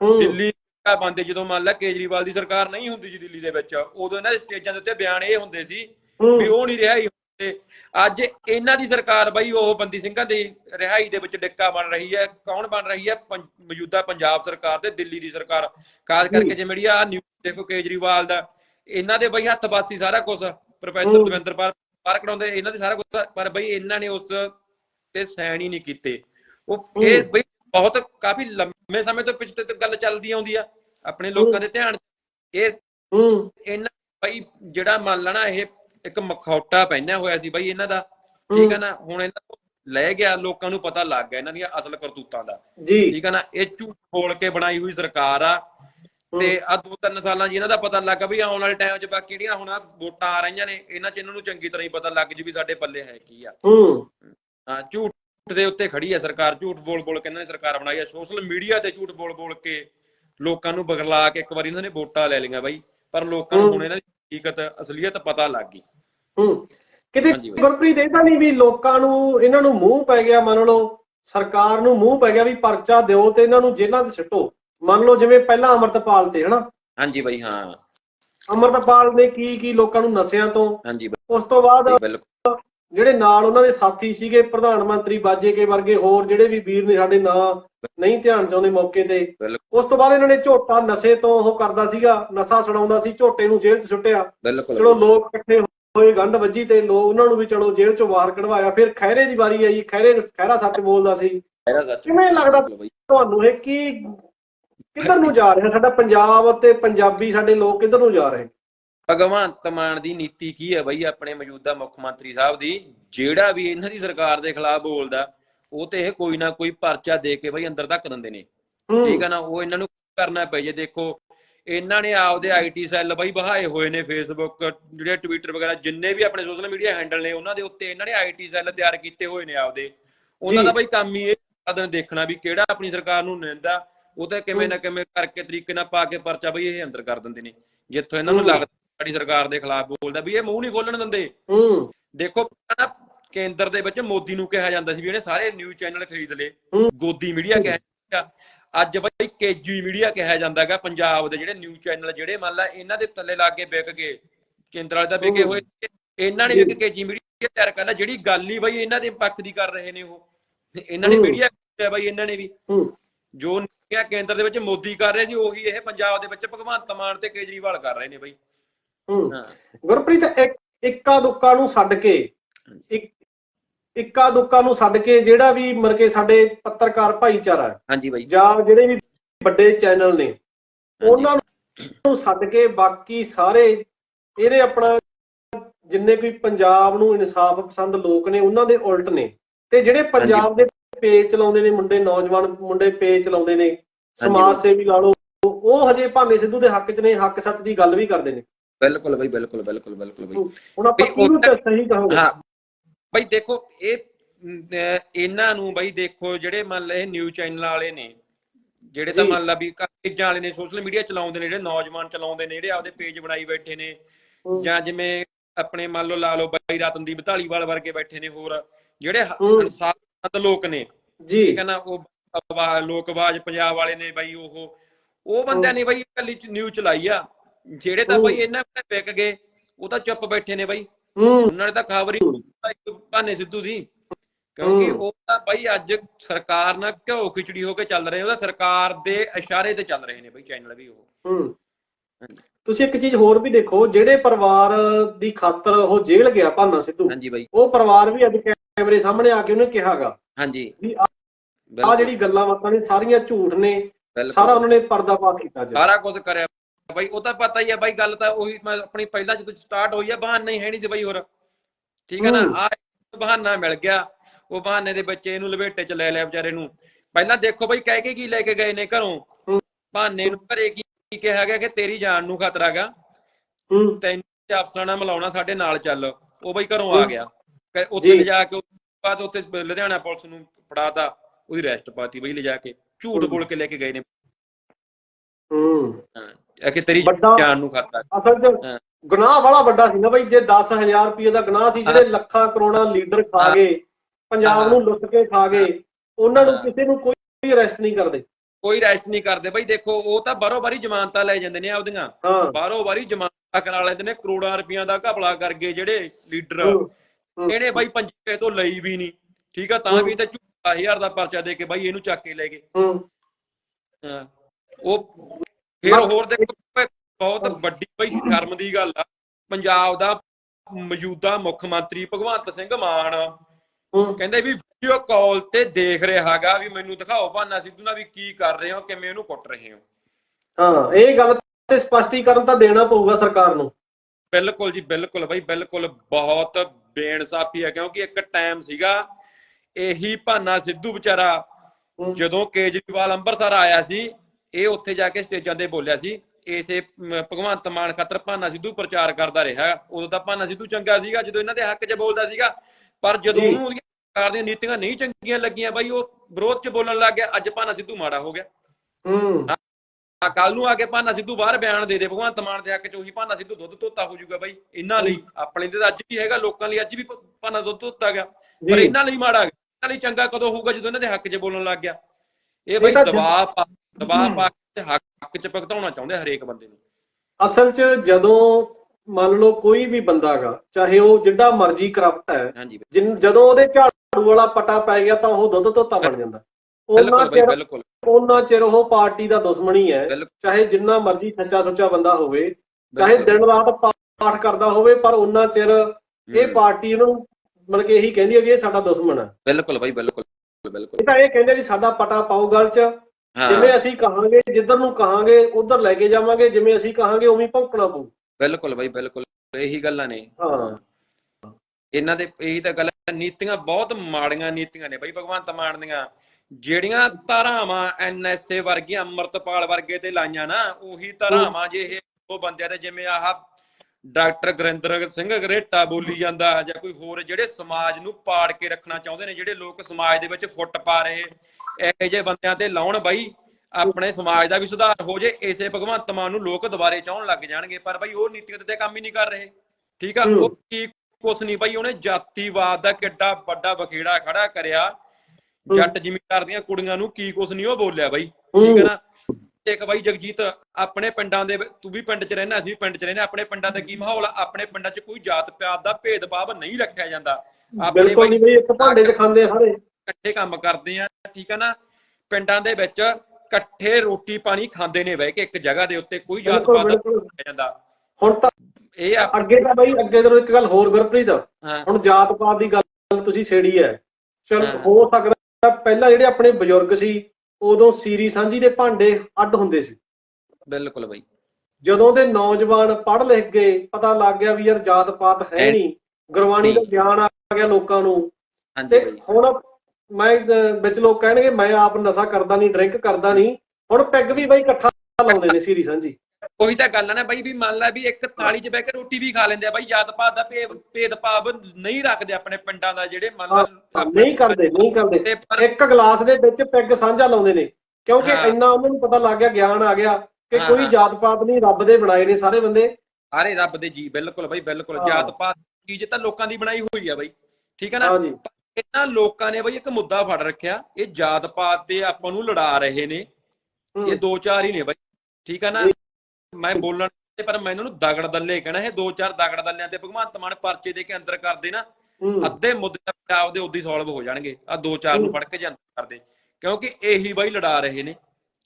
ਦਿੱਲੀ ਡਿੱਕਾ ਬੰਦੇ ਜਦੋਂ ਮੰਨ ਲਾ ਕੇਜਰੀਵਾਲ ਦੀ ਸਰਕਾਰ ਨਹੀਂ ਹੁੰਦੀ ਸੀ ਦਿੱਲੀ ਦੇ ਵਿੱਚ ਉਦੋਂ ਇਹਨਾਂ ਦੇ ਸਟੇਜਾਂ ਦੇ ਉੱਤੇ ਬਿਆਨ ਇਹ ਹੁੰਦੇ ਸੀ ਵੀ ਉਹ ਨਹੀਂ ਰਿਹਾਈ ਹੁੰਦੇ। ਅੱਜ ਇਹਨਾਂ ਦੀ ਸਰਕਾਰ ਬਈ ਉਹ ਬੰਦੀ ਸਿੰਘਾਂ ਦੀ ਰਿਹਾਈ ਦੇ ਵਿੱਚ ਡਿੱਕਾ ਬਣ ਰਹੀ ਹੈ। ਕੌਣ ਬਣ ਰਹੀ ਹੈ? ਮੌਜੂਦਾ ਪੰਜਾਬ ਸਰਕਾਰ ਤੇ ਦਿੱਲੀ ਦੀ ਸਰਕਾਰ। ਖਾਸ ਕਰਕੇ ਜਿਵੇਂ ਜਿਹੜੀ ਆ ਨਿਊਜ਼ ਦੇਖੋ ਕੇਜਰੀਵਾਲ ਦਾ। ਇਹਨਾਂ ਦੇ ਬਈ ਹੱਥ ਬਾਸੀ ਸਾਰਾ ਕੁਝ ਪ੍ਰੋਫੈਸਰ। ਦਵਿੰਦਰ ਪਾਲ ਪਾਰ ਕਰਾਉਂਦੇ ਇਹਨਾਂ ਦੇ ਸਾਰਾ ਕੁਝ ਪਰ ਬਈ ਇਹਨਾਂ ਨੇ ਉਸ ਤੇ ਸਾਈਨ ਹੀ ਨਹੀਂ ਕੀਤੇ। ਉਹ ਇਹ। ਬਈ ਬਹੁਤ ਕਾਫੀ ਲੰਮੇ ਸਮੇਂ ਤੋਂ ਪਿਛਲੇ ਤੋਂ ਗੱਲ ਚੱਲਦੀ ਆਉਂਦੀ ਆ। ਆਪਣੇ ਲੋਕਾਂ ਦੇ ਧਿਆਨ। ਇਹ ਹੂੰ। ਇਹਨਾਂ ਬਈ ਜਿਹੜਾ ਮੰਨ ਲੈਣਾ ਇਹ ਇੱਕ ਮਖੌਟਾ ਪਹਿਨਿਆ ਹੋਇਆ ਸੀ ਬਈ ਇਹਨਾਂ ਦਾ। ਠੀਕ ਹੈ ਨਾ? ਹੁਣ ਇਹਨਾਂ ਤੋਂ ਲੈ ਗਿਆ ਲੋਕਾਂ ਨੂੰ ਪਤਾ ਲੱਗ ਗਿਆ ਇਹਨਾਂ ਦੀਆਂ ਅਸਲ ਕਰਤੂਤਾਂ ਦਾ। ਜੀ। ਠੀਕ ਹੈ ਨਾ? ਇਹ ਝੂਠ ਬੋਲ ਕੇ ਬਣਾਈ ਹੋਈ ਸਰਕਾਰ ਆ। ਤੇ ਆ ਦੋ ਤਿੰਨ ਸਾਲਾਂ 'ਚ ਇਹਨਾਂ ਦਾ ਪਤਾ ਲੱਗਾ ਵੀ ਆਉਣ ਵਾਲੇ ਟਾਈਮ 'ਚ ਬਾਕੀ ਜਿਹੜੀਆਂ ਹੁਣ ਆਹ ਵੋਟਾਂ ਆ ਰਹੀਆਂ ਨੇ ਇਹਨਾਂ 'ਚ ਇਹਨਾਂ ਨੂੰ ਚੰਗੀ ਤਰ੍ਹਾਂ ਹੀ ਪਤਾ ਲੱਗ ਜੂ ਵੀ ਸਾਡੇ ਪੱਲੇ ਹੈ ਕੀ ਆ। ਹੂੰ। ਝੂਠ ਦੇ ਉੱਤੇ ਖੜੀ ਹੈ ਸਰਕਾਰ ਝੂਠ ਬੋਲ ਬੋਲ ਕੇ ਇਹਨਾਂ ਨੇ ਸਰਕਾਰ ਬਣਾਈ ਹੈ ਸੋਸ਼ਲ ਮੀਡੀਆ ਤੇ ਝੂਠ ਬੋਲ ਬੋਲ ਕੇ ਲੋਕਾਂ ਨੂੰ ਬਗਲਾ ਕੇ ਇੱਕ ਵਾਰੀ ਇਹਨਾਂ ਨੇ ਵੋਟਾਂ ਲੈ ਲਈਆਂ ਬਾਈ। ਪਰ ਲੋਕਾਂ ਨੂੰ। ਹੁਣ ਇਹਨਾਂ ਦੀ ਹਕੀਕਤ ਅਸਲੀਅਤ ਪਤਾ ਲੱਗ ਗਈ। ਹੂੰ। ਕਿਤੇ ਹਾਂਜੀ ਬਾਈ। ਗੁਰਪ੍ਰੀਤ ਇਹ ਤਾਂ ਨਹੀਂ ਵੀ ਲੋਕਾਂ ਨੂੰ ਇਹਨਾਂ ਨੂੰ ਮੂੰਹ ਪੈ ਗਿਆ ਮੰਨ ਲਓ ਸਰਕਾਰ ਨੂੰ ਮੂੰਹ ਪੈ ਗਿਆ ਵੀ ਪਰਚਾ ਦਿਓ ਤੇ ਇਹਨਾਂ ਨੂੰ ਜੇਲ੍ਹਾਂ 'ਚ ਸਿੱਟੋ। ਮੰਨ ਲਓ ਜਿਵੇਂ ਪਹਿਲਾਂ ਅਮਰਤਪਾਲ ਤੇ ਹਨਾ? ਹਾਂਜੀ ਬਾਈ ਹਾਂ। ਅਮਰਤਪਾਲ ਨੇ ਕੀ ਕੀ ਲੋਕਾਂ ਨੂੰ ਨਸ਼ਿਆਂ ਤੋਂ? ਹਾਂਜੀ ਬਾਈ। ਉਸ ਤੋਂ ਬਾਅਦ ਬਿਲਕੁਲ। ਜਿਹੜੇ ਨਾਲ ਉਹਨਾਂ ਦੇ ਸਾਥੀ ਸੀਗੇ ਪ੍ਰਧਾਨ ਮੰਤਰੀ ਬਾਜੇਕੇ ਵਰਗੇ ਹੋਰ ਜਿਹੜੇ ਵੀ ਵੀਰ ਨੇ ਸਾਡੇ ਨਾਂ ਨਹੀਂ ਧਿਆਨ ਚ ਆਉਂਦੇ ਮੌਕੇ ਤੇ ਬਿਲਕੁਲ। ਉਸ ਤੋਂ ਬਾਅਦ ਇਹਨਾਂ ਨੇ ਝੋਟਾ ਨਸ਼ੇ ਤੋਂ ਉਹ ਕਰਦਾ ਸੀਗਾ ਨਸ਼ਾ ਛਡਾਉਂਦਾ ਸੀ ਝੋਟੇ ਨੂੰ ਜੇਲ੍ਹ 'ਚ ਸੁੱਟਿਆ। ਬਿਲਕੁਲ। ਚਲੋ ਲੋਕ ਇਕੱਠੇ ਹੋਏ ਗੰਢ ਵੱਜੀ ਤੇ ਲੋਕ ਉਹਨਾਂ ਨੂੰ ਵੀ ਚਲੋ ਜੇਲ੍ਹ 'ਚੋਂ ਬਾਹਰ ਕਢਵਾਇਆ। ਫਿਰ ਖੈਰੇ ਦੀ ਵਾਰੀ ਆਈ ਖੈਰੇ ਖੈਰਾ ਸੱਚ ਬੋਲਦਾ ਸੀ। ਸੱਚ ਕਿਵੇਂ ਲੱਗਦਾ ਤੁਹਾਨੂੰ ਇਹ ਕੀ ਕਿੱਧਰ ਨੂੰ ਜਾ ਰਿਹਾ ਸਾਡਾ ਪੰਜਾਬ ਤੇ ਪੰਜਾਬੀ ਸਾਡੇ ਲੋਕ ਕਿੱਧਰ ਨੂੰ ਜਾ ਰਹੇ ਭਗਵੰਤ ਮਾਨ ਦੀ ਨੀਤੀ ਕੀ ਹੈ ਬਈ? ਆਪਣੇ ਮੌਜੂਦਾ ਮੁੱਖ ਮੰਤਰੀ ਸਾਹਿਬ ਦੀ ਜਿਹੜਾ ਵੀ ਇਹਨਾਂ ਦੀ ਸਰਕਾਰ ਦੇ ਖਿਲਾਫ ਬੋਲਦਾ ਉਹ ਤੇ ਇਹ ਕੋਈ ਨਾ ਕੋਈ ਪਰਚਾ ਦੇ ਕੇ ਬਈ ਅੰਦਰ ਧੱਕ ਦਿੰਦੇ ਨੇ। ਠੀਕ ਹੈ ਨਾ? ਉਹ ਇਹਨਾਂ ਨੂੰ ਕਰਨਾ ਪਈ ਜੇ। ਦੇਖੋ ਇਹਨਾਂ ਨੇ ਆਪਦੇ ਆਈਟੀ ਸੈੱਲ ਬਈ ਬਹਾਏ ਹੋਏ ਨੇ ਫੇਸਬੁੱਕ ਜਿਹੜੇ ਟਵਿੱਟਰ ਵਗੈਰਾ ਜਿੰਨੇ ਵੀ ਆਪਣੇ ਸੋਸ਼ਲ ਮੀਡੀਆ ਹੈਂਡਲ ਨੇ ਉਹਨਾਂ ਦੇ ਉੱਤੇ ਇਹਨਾਂ ਨੇ ਆਈਟੀ ਸੈੱਲ ਤਿਆਰ ਕੀਤੇ ਹੋਏ ਨੇ ਆਪਦੇ। ਉਹਨਾਂ। ਦਾ ਬਈ ਕੰਮ ਹੀ ਇਹ ਸਾਰਾ ਦਿਨ ਦੇਖਣਾ ਵੀ ਕਿਹੜਾ ਆਪਣੀ ਸਰਕਾਰ ਨੂੰ ਨਿੰਦਾ ਉਹ ਤਾਂ ਕਿਵੇਂ ਨਾ ਕਿਵੇਂ ਕਰਕੇ ਤਰੀਕੇ ਨਾਲ ਪਾ ਕੇ ਪਰਚਾ ਬਈ ਇਹ ਅੰਦਰ ਕਰ ਦਿੰਦੇ ਨੇ। ਜਿੱਥੋਂ ਇਹਨਾਂ ਨੂੰ। ਲੱਗਦਾ ਸਾਡੀ ਸਰਕਾਰ ਦੇ ਖਿਲਾਫ ਬੋਲਦਾ ਵੀ ਇਹ ਮੂੰਹ ਨਹੀਂ ਖੋਲਣ ਦਿੰਦੇ। ਹੂੰ। ਦੇਖੋ ਨਾ ਕੇਂਦਰ ਦੇ ਵਿੱਚ ਮੋਦੀ ਨੂੰ ਕਿਹਾ ਜਾਂਦਾ ਸੀ ਵੀ ਇਹਨੇ ਸਾਰੇ ਨਿਊਜ਼ ਚੈਨਲ ਖਰੀਦ ਲਏ। ਗੋਦੀ ਮੀਡੀਆ ਕਿਹਾ ਅੱਜ ਬਈ ਕੇਜੀ ਮੀਡੀਆ ਕਿਹਾ ਜਾਂਦਾ ਹੈਗਾ ਪੰਜਾਬ ਦੇ ਜਿਹੜੇ ਨਿਊਜ਼ ਚੈਨਲ ਜਿਹੜੇ ਮੰਨ ਲਾ ਇਹਨਾਂ ਦੇ ਥੱਲੇ ਲਾ ਕੇ ਵਿਕ ਗਏ ਕੇਂਦਰ ਵਾਲੇ ਤਾਂ ਵਿਕੇ। ਹੋਏ। ਇਹਨਾਂ ਨੇ। ਵੀ ਕੇਜੀ ਮੀਡੀਆ ਤਿਆਰ ਕਰ ਲਿਆ ਜਿਹੜੀ ਗੱਲ ਹੀ ਬਈ ਇਹਨਾਂ ਦੇ ਪੱਖ ਦੀ ਕਰ ਰਹੇ ਨੇ ਉਹ ਤੇ ਇਹਨਾਂ ਨੇ। ਮੀਡੀਆ ਹੈ ਬਈ ਇਹਨਾਂ ਨੇ ਵੀ ਜੋ ਨੀਤੀਆਂ ਕੇਂਦਰ ਦੇ ਵਿੱਚ ਮੋਦੀ ਕਰ ਰਹੇ ਸੀ ਉਹੀ ਇਹ ਪੰਜਾਬ ਦੇ ਵਿੱਚ ਭਗਵੰਤ ਮਾਨ ਤੇ ਕੇਜਰੀਵਾਲ ਕਰ ਰਹੇ ਨੇ ਬਈ ਗੁਰਪ੍ਰੀਤ ਇੱਕ ਇੱਕਾ ਦੁੱਕਾ ਨੂੰ ਛੱਡ ਕੇ ਇੱਕ ਇੱਕਾ ਦੁੱਕਾ ਨੂੰ ਛੱਡ ਕੇ ਜਿਹੜਾ ਵੀ ਮਰ ਕੇ ਸਾਡੇ ਪੱਤਰਕਾਰ ਭਾਈਚਾਰਾ ਹੈ, ਹਾਂਜੀ ਬਾਈ। ਜਾਂ ਜਿਹੜੇ ਵੀ ਵੱਡੇ ਚੈਨਲ ਨੇ। ਉਹਨਾਂ ਨੂੰ ਛੱਡ ਕੇ ਬਾਕੀ ਸਾਰੇ ਇਹਦੇ ਆਪਣਾ ਜਿੰਨੇ ਕੋਈ ਪੰਜਾਬ ਨੂੰ ਇਨਸਾਫ ਪਸੰਦ ਲੋਕ ਨੇ ਉਹਨਾਂ ਦੇ ਉਲਟ ਨੇ। ਤੇ ਜਿਹੜੇ ਪੰਜਾਬ ਦੇ ਪੇਜ ਚਲਾਉਂਦੇ ਨੇ ਮੁੰਡੇ ਨੌਜਵਾਨ ਮੁੰਡੇ ਪੇਜ ਚਲਾਉਂਦੇ ਨੇ ਸਮਾਜ ਸੇਵੀ ਲਾ ਲਓ ਉਹ ਹਜੇ ਭਾਨੇ ਸਿੱਧੂ ਦੇ ਹੱਕ 'ਚ ਨੇ ਹੱਕ ਸੱਚ ਦੀ ਗੱਲ ਵੀ ਕਰਦੇ ਨੇ। ਬਿਲਕੁਲ ਬਈ ਬਿਲਕੁਲ ਬਿਲਕੁਲ ਬਿਲਕੁਲ ਬਈ। ਹੁਣ ਆਪਾਂ ਕਿਹਨੂੰ ਸਹੀ ਕਹੋਗੇ? ਹਾਂ। ਬਈ ਦੇਖੋ ਇਹ ਇਹਨਾਂ ਨੂੰ ਬਈ ਦੇਖੋ ਜਿਹੜੇ ਮੰਨ ਲਾ ਇਹ ਨਿਊਜ਼ ਚੈਨਲ ਵਾਲੇ ਨੇ ਜਿਹੜੇ ਤਾਂ। ਮੰਨ ਲਾ ਵੀ ਪੇਜਾਂ ਵਾਲੇ ਨੇ ਸੋਸ਼ਲ ਮੀਡੀਆ ਚਲਾਉਂਦੇ ਨੇ ਜਿਹੜੇ ਨੌਜਵਾਨ ਚਲਾਉਂਦੇ ਨੇ ਜਿਹੜੇ ਆਪਦੇ ਪੇਜ ਬਣਾਈ ਬੈਠੇ ਨੇ। ਜਾਂ ਜਿਵੇਂ ਆਪਣੇ ਮੰਨ ਲਓ ਲਾ ਲਓ ਬਾਈ ਰਤਨਦੀਪ ਢਾਲੀਵਾਲ ਵਰਗੇ ਬੈਠੇ ਨੇ ਹੋਰ ਜਿਹੜੇ ਪਸੰਦ ਲੋਕ ਨੇ ਜੀ ਨਾ ਉਹ ਲੋਕ ਆਵਾਜ਼ ਪੰਜਾਬ ਵਾਲੇ ਨੇ ਬਾਈ ਉਹ ਉਹ ਬੰਦਿਆਂ ਨੇ ਬਾਈ ਇਕੱਲੀ ਨਿਊਜ਼ ਚਲਾਈ ਆ ਜਿਹੜੇ ਤਾਂ। ਬਾਈ ਇਹਨਾਂ ਕੋਲ ਵਿਕ ਗਏ ਉਹ ਤਾਂ ਚੁੱਪ ਬੈਠੇ ਨੇ ਬਾਈ ਉਹਨਾਂ ਨੇ ਤਾਂ ਖਬਰ ਹੀ ਇੱਕ ਭਾਨੇ ਸਿੱਧੂ ਦੀ ਕਿਉਂਕਿ। ਉਹ ਤਾਂ ਬਾਈ ਅੱਜ ਸਰਕਾਰ ਨਾਲ ਘਿਓ ਖਿਚੜੀ ਹੋ ਕੇ ਚੱਲ ਰਹੇ ਉਹਦਾ ਸਰਕਾਰ ਦੇ ਇਸ਼ਾਰੇ ਤੇ ਚੱਲ ਰਹੇ ਨੇ ਬਾਈ ਚੈਨਲ ਵੀ ਉਹ। ਤੁਸੀਂ ਇੱਕ ਚੀਜ਼ ਹੋਰ ਵੀ ਦੇਖੋ ਜਿਹੜੇ ਪਰਿਵਾਰ ਦੀ ਖਾਤਰ ਉਹ ਜੇਲ੍ਹ ਗਿਆ ਭਾਨਾ ਸਿੱਧੂ ਹਾਂਜੀ ਬਾਈ ਉਹ ਪਰਿਵਾਰ ਵੀ ਅੱਜ ਕੈਮਰੇ ਸਾਹਮਣੇ ਆ ਕੇ ਉਹਨੇ ਕਿਹਾਗਾ ਹਾਂਜੀ ਵੀ ਆ ਜਿਹੜੀ ਗੱਲਾਂ ਬਾਤਾਂ ਨੇ ਸਾਰੀਆਂ ਝੂਠ ਨੇ। ਸਾਰਾ ਉਹਨਾਂ ਨੇ ਪਰਦਾਫਾਸ਼ ਕੀਤਾ ਅੱਜ ਸਾਰਾ ਕੁਝ ਕਰਿਆ ਬਾਈ ਉਹ ਤਾਂ ਪਤਾ ਹੀ ਆ ਬਾਈ ਗੱਲ ਤਾਂ ਉਹੀ ਮੈਂ ਆਪਣੀ ਪਹਿਲਾਂ ਜਦੋਂ ਸਟਾਰਟ ਹੋਈ ਆ ਬਹਾਨਾ ਹੀ ਹੈ ਨਹੀਂ ਸੀ ਬਾਈ ਹੋਰ। ਠੀਕ ਹੈ। ਨਾ। ਆ ਬਹਾਨਾ ਮਿਲ ਗਿਆ। ਉਹ ਬਹਾਨੇ ਦੇ ਬੱਚੇ ਇਹਨੂੰ ਲਪੇਟੇ ਚ ਲੈ ਲਿਆ ਵਿਚਾਰੇ ਨੂੰ। ਪਹਿਲਾਂ ਦੇਖੋ ਬਾਈ ਕਹਿ ਕੇ ਕੀ ਲੈ ਕੇ ਗਏ ਨੇ ਘਰੋਂ। ਬਹਾਨੇ ਨੂੰ ਘਰੇ ਕੀ ਕਿਹਾ ਗਿਆ ਕਿ ਤੇਰੀ ਜਾਨ ਨੂੰ ਖਤਰਾ ਗਾ। ਤੈਨੂੰ ਤੇ ਅਫਸਰਾਂ ਨਾਲ ਮਿਲਾਉਣਾ ਸਾਡੇ ਨਾਲ ਚੱਲ। ਉਹ ਬਈ ਘਰੋਂ ਆ। ਗਿਆ। ਉੱਥੇ ਜੀ। ਲਿਜਾ ਕੇ ਬਾਅਦ ਉੱਥੇ ਲੁਧਿਆਣਾ ਪੁਲਿਸ ਨੂੰ ਫੜਾਤਾ। ਉਹਦੀ ਰੈਸਟ ਪਾਤੀ ਬਈ ਲਿਜਾ ਕੇ। ਝੂਠ। ਬੋਲ ਕੇ ਲੈ ਕੇ ਗਏ ਨੇ। ਹੂੰ। ਹਾਂ ਕਿ ਤੇਰੀ ਵੱਡਾ ਜਾਨ ਨੂੰ ਖਤਰਾ ਅਸਲ 'ਚ ਹਾਂ। ਗੁਨਾਹ ਬੜਾ ਵੱਡਾ ਸੀ ਨਾ ਬਈ ਜੇ 10000 ਰੁਪਏ ਦਾ ਗੁਨਾਹ ਸੀ ਜਿਹੜੇ ਲੱਖਾਂ ਕਰੋੜਾਂ ਲੀਡਰ ਖਾ ਹਾਂ। ਗਏ ਪੰਜਾਬ ਹਾਂ। ਨੂੰ ਲੁੱਟ ਕੇ ਖਾ ਗਏ ਉਹਨਾਂ ਨੂੰ ਹਾਂ। ਕਿਸੇ ਨੂੰ ਕੋਈ ਅਰੈਸਟ ਨਹੀਂ ਕਰਦੇ ਕੋਈ ਰੈਸਟ ਨਹੀਂ ਕਰਦੇ ਬਈ ਦੇਖੋ ਉਹ ਤਾਂ ਬਾਰੋ ਬਾਰੀ ਜ਼ਮਾਨਤਾਂ ਲੈ ਜਾਂਦੇ ਨੇ ਆਪਦੀਆਂ ਹਾਂ ਬਾਰੋ ਬਾਰੀ ਜ਼ਮਾਨਤਾਂ ਕਰਾ ਲੈਂਦੇ ਨੇ ਕਰੋੜਾਂ ਰੁਪਈਆਂ ਦਾ ਘਪਲਾ ਕਰਕੇ ਜਿਹੜੇ ਲੀਡਰ ਹੂੰ, ਹੂੰ। ਇਹਨੇ ਬਾਈ ਪੰਜੇ ਤੋਂ ਲਈ ਵੀ ਨਹੀਂ ਠੀਕ ਆ ਤਾਂ। ਵੀ ਤੇ ਝੂਠਾ ਹਜ਼ਾਰ ਦਾ ਪਰਚਾ ਦੇ ਕੇ ਬਾਈ ਇਹਨੂੰ ਚੱਕ ਕੇ ਲੈ ਗਏ ਹੂੰ ਹਾਂ। ਉਹ ਫਿਰ ਹੋਰ ਦੇਖੋ ਬਹੁਤ ਵੱਡੀ ਬਈ ਸ਼ਰਮ ਦੀ ਗੱਲ ਆ। ਪੰਜਾਬ ਦਾ ਮੌਜੂਦਾ ਮੁੱਖ ਮੰਤਰੀ ਭਗਵੰਤ ਸਿੰਘ ਮਾਨ ਕਹਿੰਦੇ ਵੀ ਵੀਡੀਓ ਕਾਲ ਤੇ ਦੇਖ ਰਿਹਾਗਾ ਵੀ ਮੈਨੂੰ ਦਿਖਾਓ ਭਾਨਾ ਸਿੱਧੂ ਨਾਲ ਵੀ ਕੀ ਕਰ ਰਹੇ ਹੋ ਕਿਵੇਂ ਉਹਨੂੰ ਕੁੱਟ ਰਹੇ ਹੋ। ਹਾਂ ਇਹ ਗੱਲ ਤੇ ਸਪਸ਼ਟੀਕਰਨ ਤਾਂ ਦੇਣਾ ਪਊਗਾ ਸਰਕਾਰ ਨੂੰ। ਬਿਲਕੁਲ ਜੀ ਬਿਲਕੁਲ ਬਈ ਬਿਲਕੁਲ ਬਹੁਤ ਬੇਇਨਸਾਫੀ ਹੈ ਕਿਉਂਕਿ ਇੱਕ ਟਾਈਮ ਸੀਗਾ ਇਹੀ ਭਾਨਾ ਸਿੱਧੂ ਵਿਚਾਰਾ। ਜਦੋਂ ਕੇਜਰੀਵਾਲ ਅੰਮ੍ਰਿਤਸਰ ਆਇਆ ਸੀ ਇਹ ਉੱਥੇ ਜਾ ਕੇ ਸਟੇਜਾਂ ਤੇ ਬੋਲਿਆ ਸੀ ਇਸੇ ਭਗਵੰਤ ਮਾਨ ਖਾਤਰ ਭਾਨਾ ਸਿੱਧੂ ਪ੍ਰਚਾਰ ਕਰਦਾ ਰਿਹਾ। ਉਦੋਂ ਤਾਂ ਭਾਨਾ ਸਿੱਧੂ ਚੰਗਾ ਸੀਗਾ ਜਦੋਂ ਇਹਨਾਂ ਦੇ ਹੱਕ 'ਚ ਬੋਲਦਾ ਸੀਗਾ ਪਰ ਜਦੋਂ। ਉਹਨੂੰ ਉਹਦੀਆਂ ਸਰਕਾਰ ਦੀਆਂ ਨੀਤੀਆਂ ਨਹੀਂ ਚੰਗੀਆਂ ਲੱਗੀਆਂ ਬਾਈ ਉਹ ਵਿਰੋਧ 'ਚ ਬੋਲਣ ਲੱਗ ਗਿਆ ਅੱਜ ਭਾਨਾ ਸਿੱਧੂ ਮਾੜਾ ਹੋ ਗਿਆ। ਹੂੰ। ਆ ਕੱਲ ਨੂੰ ਆ ਕੇ ਭਾਨਾ ਸਿੱਧੂ ਬਾਹਰ ਬਿਆਨ ਦੇ ਦੇ ਭਗਵੰਤ ਮਾਨ ਦੇ ਹੱਕ 'ਚ ਉਹੀ ਭਾਨਾ ਸਿੱਧੂ ਦੁੱਧ ਧੋਤਾ ਹੋ ਜਾਊਗਾ ਬਾਈ ਇਹਨਾਂ ਲਈ। ਆਪਣੇ ਤੇ ਅੱਜ ਵੀ ਹੈਗਾ ਲੋਕਾਂ ਲਈ ਅੱਜ ਵੀ ਭਾਨਾ ਦੁੱਧ ਧੋਤਾ ਗਿਆ। ਪਰ ਇਹਨਾਂ ਲਈ ਮਾੜਾ ਗਿਆ ਇਹਨਾਂ ਲਈ ਚੰਗਾ ਕਦੋਂ ਹੋਊਗਾ ਜਦੋਂ ਇਹਨਾਂ ਦੇ ਹੱਕ 'ਚ ਬੋਲਣ ਲੱਗ ਗਿਆ। ਇਹ ਬਈ ਦਬਾਅ ਪਾ ਦਬਾਅ। ਪਾ ਕੇ ਹੱਕ 'ਚ ਭਗਤਾਉਣਾ ਚਾਹੁੰਦੇ ਹਰੇਕ ਬੰਦੇ ਨੂੰ। ਅਸਲ 'ਚ ਜਦੋਂ ਮੰਨ ਲਓ ਕੋਈ ਵੀ ਬੰਦਾ ਗਾ ਚਾਹੇ ਉਹ ਜਿੱਡਾ ਮਰਜ਼ੀ ਕਰਪਟ ਹੈ ਜਦੋਂ ਉਹਦੇ ਝਾੜੂ ਵਾਲਾ ਪਟਾ ਪੈ ਗਿਆ ਤਾਂ ਉਹ ਦੁੱਧ ਧੋਤਾ ਬਣ ਜਾਂਦਾ। ਉਹਨਾਂ ਚਿਰ ਉਹਨਾਂ ਚਿਰ ਉਹ ਪਾਰਟੀ ਦਾ ਦੁਸ਼ਮਣ ਹੀ ਚਾਹੇ ਜਿੰਨਾ ਮਰਜ਼ੀ ਸੱਚਾ ਸੁੱਚਾ ਬੰਦਾ ਹੋਵੇ ਚਾਹੇ। ਦਿਨ ਰਾਤ ਪਾਠ ਕਰਦਾ ਹੋਵੇ ਪਰ ਉਹਨਾਂ ਚਿਰ ਇਹ ਪਾਰਟੀ ਉਹਨਾਂ ਨੂੰ ਮਤਲਬ ਕਿ ਇਹੀ ਕਹਿੰਦੀ ਹੈ ਵੀ ਇਹ ਸਾਡਾ ਦੁਸ਼ਮਣ ਹੈ। ਬਿਲਕੁਲ ਬਈ ਬਿਲਕੁਲ। ਬਿਲਕੁਲ ਇਹ ਤਾਂ ਇਹ ਕਹਿੰਦੇ ਵੀ ਸਾਡਾ ਪਟਾ ਪਾਓ ਗੱਲ 'ਚ। ਜਿਵੇਂ ਅਸੀਂ ਕਹਾਂਗੇ ਜਿੱਧਰ ਨੂੰ ਕਹਾਂਗੇ ਉਧਰ ਲੈ ਕੇ ਜਾਵਾਂਗੇ। ਜਿਵੇਂ ਅਸੀਂ ਕਹਾਂਗੇ ਉਵੇਂ ਭੌਂਕਣਾ ਪਊ। ਬਿਲਕੁਲ ਬਈ ਬਿਲਕੁਲ। ਇਹੀ ਗੱਲਾਂ ਨੇ। ਹਾਂ। ਇਹਨਾਂ ਦੇ ਇਹੀ ਤਾਂ ਗੱਲ ਨੀਤੀਆਂ ਬਹੁਤ ਮਾੜੀਆਂ ਨੀਤੀਆਂ ਨੇ ਬਈ ਭਗਵੰਤ ਮਾਨ ਦੀਆਂ। ਜਿਹੜੀਆਂ ਧਾਰਾਵਾਂ ਐਨਐਸਏ ਵਰਗੀਆਂ ਅੰਮ੍ਰਿਤਪਾਲ ਵਰਗੇ ਤੇ ਲਾਈਆਂ ਨਾ ਉਹੀ ਧਾਰਾਵਾਂ ਜੇ ਇਹ ਉਹ ਬੰਦਿਆਂ ਤੇ ਜਿਵੇਂ ਆਹ ਡਾਕਟਰ ਗੁਰਿੰਦਰ ਸਿੰਘ ਗਰੇਟਾ ਬੋਲੀ ਜਾਂਦਾ ਜਾਂ ਕੋਈ ਹੋਰ ਜਿਹੜੇ ਸਮਾਜ ਨੂੰ ਪਾੜ ਕੇ ਰੱਖਣਾ ਚਾਹੁੰਦੇ ਨੇ ਜਿਹੜੇ ਲੋਕ ਸਮਾਜ ਦੇ ਵਿੱਚ ਫੁੱਟ ਪਾ ਰਹੇ ਇਹੋ ਜਿਹੇ ਬੰਦਿਆਂ ਤੇ ਲਾਉਣ ਬਈ ਆਪਣੇ ਸਮਾਜ ਦਾ ਵੀ ਸੁਧਾਰ ਹੋ ਜੇ ਇਸੇ ਭਗਵੰਤ ਮਾਨ ਨੂੰ ਲੋਕ ਦੁਬਾਰੇ ਚਾਹਣ ਲੱਗ ਜਾਣਗੇ ਪਰ ਬਈ ਉਹ ਨੀਤੀਆਂ ਤੇ ਕੰਮ ਹੀ ਨਹੀਂ ਕਰ ਰਹੇ। ਠੀਕ ਆ। ਉਹ ਕੀ ਕੁਛ ਨਹੀਂ ਬਈ ਉਹਨੇ ਜਾਤੀਵਾਦ ਦਾ ਕਿੱਡਾ ਵੱਡਾ ਵਖੇੜਾ ਖੜਾ ਕਰਿਆ ਜੱਟ ਜ਼ਿਮੀਂਦਾਰ ਦੀਆਂ ਕੁੜੀਆਂ ਨੂੰ ਕੀ ਕੁਛ ਨਹੀਂ ਉਹ ਬੋਲਿਆ ਬਈ। ਠੀਕ ਹੈ। ਨਾ? ਇੱਕ ਬਾਈ ਜਗਜੀਤ ਆਪਣੇ ਪਿੰਡਾਂ ਦੇ ਤੂੰ ਵੀ ਪਿੰਡ 'ਚ ਰਹਿਣਾ ਅਸੀਂ ਵੀ ਪਿੰਡ 'ਚ ਰਹਿੰਦੇ ਹਾਂ, ਆਪਣੇ ਪਿੰਡਾਂ ਦਾ ਕੀ ਮਾਹੌਲ ਆ? ਆਪਣੇ ਪਿੰਡਾਂ 'ਚ ਕੋਈ ਜਾਤ ਪਾਤ ਦਾ ਭੇਦਭਾਵ ਨਹੀਂ ਰੱਖਿਆ ਜਾਂਦਾ। ਆਪਣੇ ਬਿਲਕੁਲ ਨਹੀਂ ਬਈ ਇੱਕ ਭਾਂਡੇ 'ਚ ਖਾਂਦੇ ਆ ਸਾਰੇ। ਇਕੱਠੇ ਕੰਮ ਕਰਦੇ ਆ ਠੀਕ ਹੈ ਨਾ? ਪਿੰਡਾਂ ਦੇ ਵਿੱਚ ਇਕੱਠੇ ਰੋਟੀ ਪਾਣੀ ਖਾਂਦੇ ਨੇ ਬਹਿ ਕੇ ਇੱਕ ਜਗ੍ਹਾ ਦੇ ਉੱਤੇ ਕੋਈ ਜਾਤ ਪਾਤ ਦਾ ਰੱਖਿਆ ਜਾਂਦਾ। ਹੁਣ ਤਾਂ ਇਹ ਆ ਅੱਗੇ ਤਾਂ ਬਈ ਅੱਗੇ ਤੋਂ ਇੱਕ ਗੱਲ ਹੋਰ ਗੁਰਪ੍ਰੀਤ ਹੁਣ ਜਾਤ ਪਾਤ ਦੀ ਗੱਲ ਤੁਸੀਂ ਛੇੜੀ ਹੈ ਚਲ। ਹੋ ਸਕਦਾ ਪਹਿਲਾਂ ਜਿਹੜੇ ਆਪਣੇ ਬਜ਼ੁਰਗ ਸੀ ਉਦੋਂ ਸੀਰੀ ਸਾਂਝੀ ਦੇ ਭਾਂਡੇ ਅੱਡ ਹੁੰਦੇ ਸੀ। ਬਿਲਕੁਲ ਬਈ। ਜਦੋਂ ਦੇ ਨੌਜਵਾਨ ਪੜ੍ਹ ਲਿਖ ਗਏ ਪਤਾ ਲੱਗ ਗਿਆ ਵੀ ਯਾਰ ਜਾਤ ਪਾਤ ਹੈ ਨਹੀਂ ਗੁਰਬਾਣੀ ਦਾ। ਗਿਆਨ ਆ ਗਿਆ ਲੋਕਾਂ ਨੂੰ। ਤੇ ਹੁਣ ਮੈਂ ਵਿੱਚ ਲੋਕ ਕਹਿਣਗੇ ਮੈਂ ਆਪ ਨਸ਼ਾ ਕਰਦਾ ਨਹੀਂ ਡਰਿੰਕ ਕਰਦਾ ਨਹੀਂ ਹੁਣ ਪੈਗ ਵੀ ਬਈ ਇਕੱਠਾ ਲਾਉਂਦੇ ਨੇ ਸੀਰੀ ਸਾਂਝੀ। ਉਹੀ ਤਾਂ ਗੱਲ ਆ ਨਾ ਬਾਈ ਵੀ ਮੰਨ ਲੈ ਵੀ ਇੱਕ ਥਾਲੀ 'ਚ ਬਹਿ ਕੇ ਰੋਟੀ ਵੀ ਖਾ ਲੈਂਦੇ ਆ ਬਾਈ ਜਾਤ ਪਾਤ ਦਾ ਭੇਦ ਭੇਦਭਾਵ ਨਹੀਂ ਰੱਖਦੇ ਆਪਣੇ ਪਿੰਡਾਂ ਦਾ ਜਿਹੜੇ ਮੰਨ ਲੈ ਨਹੀਂ ਕਰਦੇ ਨਹੀਂ ਕਰਦੇ। ਇੱਕ ਗਲਾਸ ਦੇ ਵਿੱਚ ਪੈਗ ਸਾਂਝਾ ਲਾਉਂਦੇ ਨੇ ਕਿਉਂਕਿ। ਇੰਨਾ ਉਹਨਾਂ ਨੂੰ ਪਤਾ ਲੱਗ ਗਿਆ ਗਿਆਨ ਆ ਗਿਆ ਕਿ ਕੋਈ। ਜਾਤ ਪਾਤ ਨਹੀਂ ਰੱਬ ਦੇ ਬਣਾਏ ਨੇ ਸਾਰੇ ਬੰਦੇ। ਸਾਰੇ ਰੱਬ ਦੇ ਜੀ ਬਿਲਕੁਲ ਬਾਈ ਬਿਲਕੁਲ। ਜਾਤ ਪਾਤ ਚੀਜ਼ ਤਾਂ ਲੋਕਾਂ ਦੀ ਬਣਾਈ ਹੋਈ ਆ ਬਾਈ ਠੀਕ ਹੈ ਨਾ ਇਹਨਾਂ ਲੋਕਾਂ ਨੇ ਬਾਈ ਇੱਕ ਮੁੱਦਾ ਫੜ ਰੱਖਿਆ ਇਹ ਜਾਤ ਪਾਤ ਤੇ ਆਪਾਂ ਨੂੰ ਲੜਾ ਰਹੇ ਨੇ। ਇਹ ਦੋ ਚਾਰ ਹੀ ਨੇ ਬਾਈ ਠੀਕ ਹੈ ਨਾ? ਮੈਂ ਬੋਲਣ ਤੇ ਪਰ ਮੈਂ ਇਹਨਾਂ ਨੂੰ ਦਗੜ ਦੱਲੇ ਕਹਿਣਾ ਇਹ ਦੋ ਚਾਰ ਦਗੜ ਦੱਲਿਆਂ ਤੇ ਭਗਵੰਤ ਮਾਨ ਪਰਚੇ ਦੇ ਕੇ ਅੰਦਰ ਕਰਦੇ ਨਾ ਅੱਧੇ ਮੁੱਦੇ ਤਾਂ ਪੰਜਾਬ ਦੇ ਉਦੀ ਸੋਲਵ ਹੋ ਜਾਣਗੇ ਆ ਦੋ ਚਾਰ ਨੂੰ ਫੜ ਕੇ ਜਾਂ ਕਰਦੇ ਕਿਉਂਕਿ ਇਹੀ ਬਾਈ ਲੜਾ ਰਹੇ ਨੇ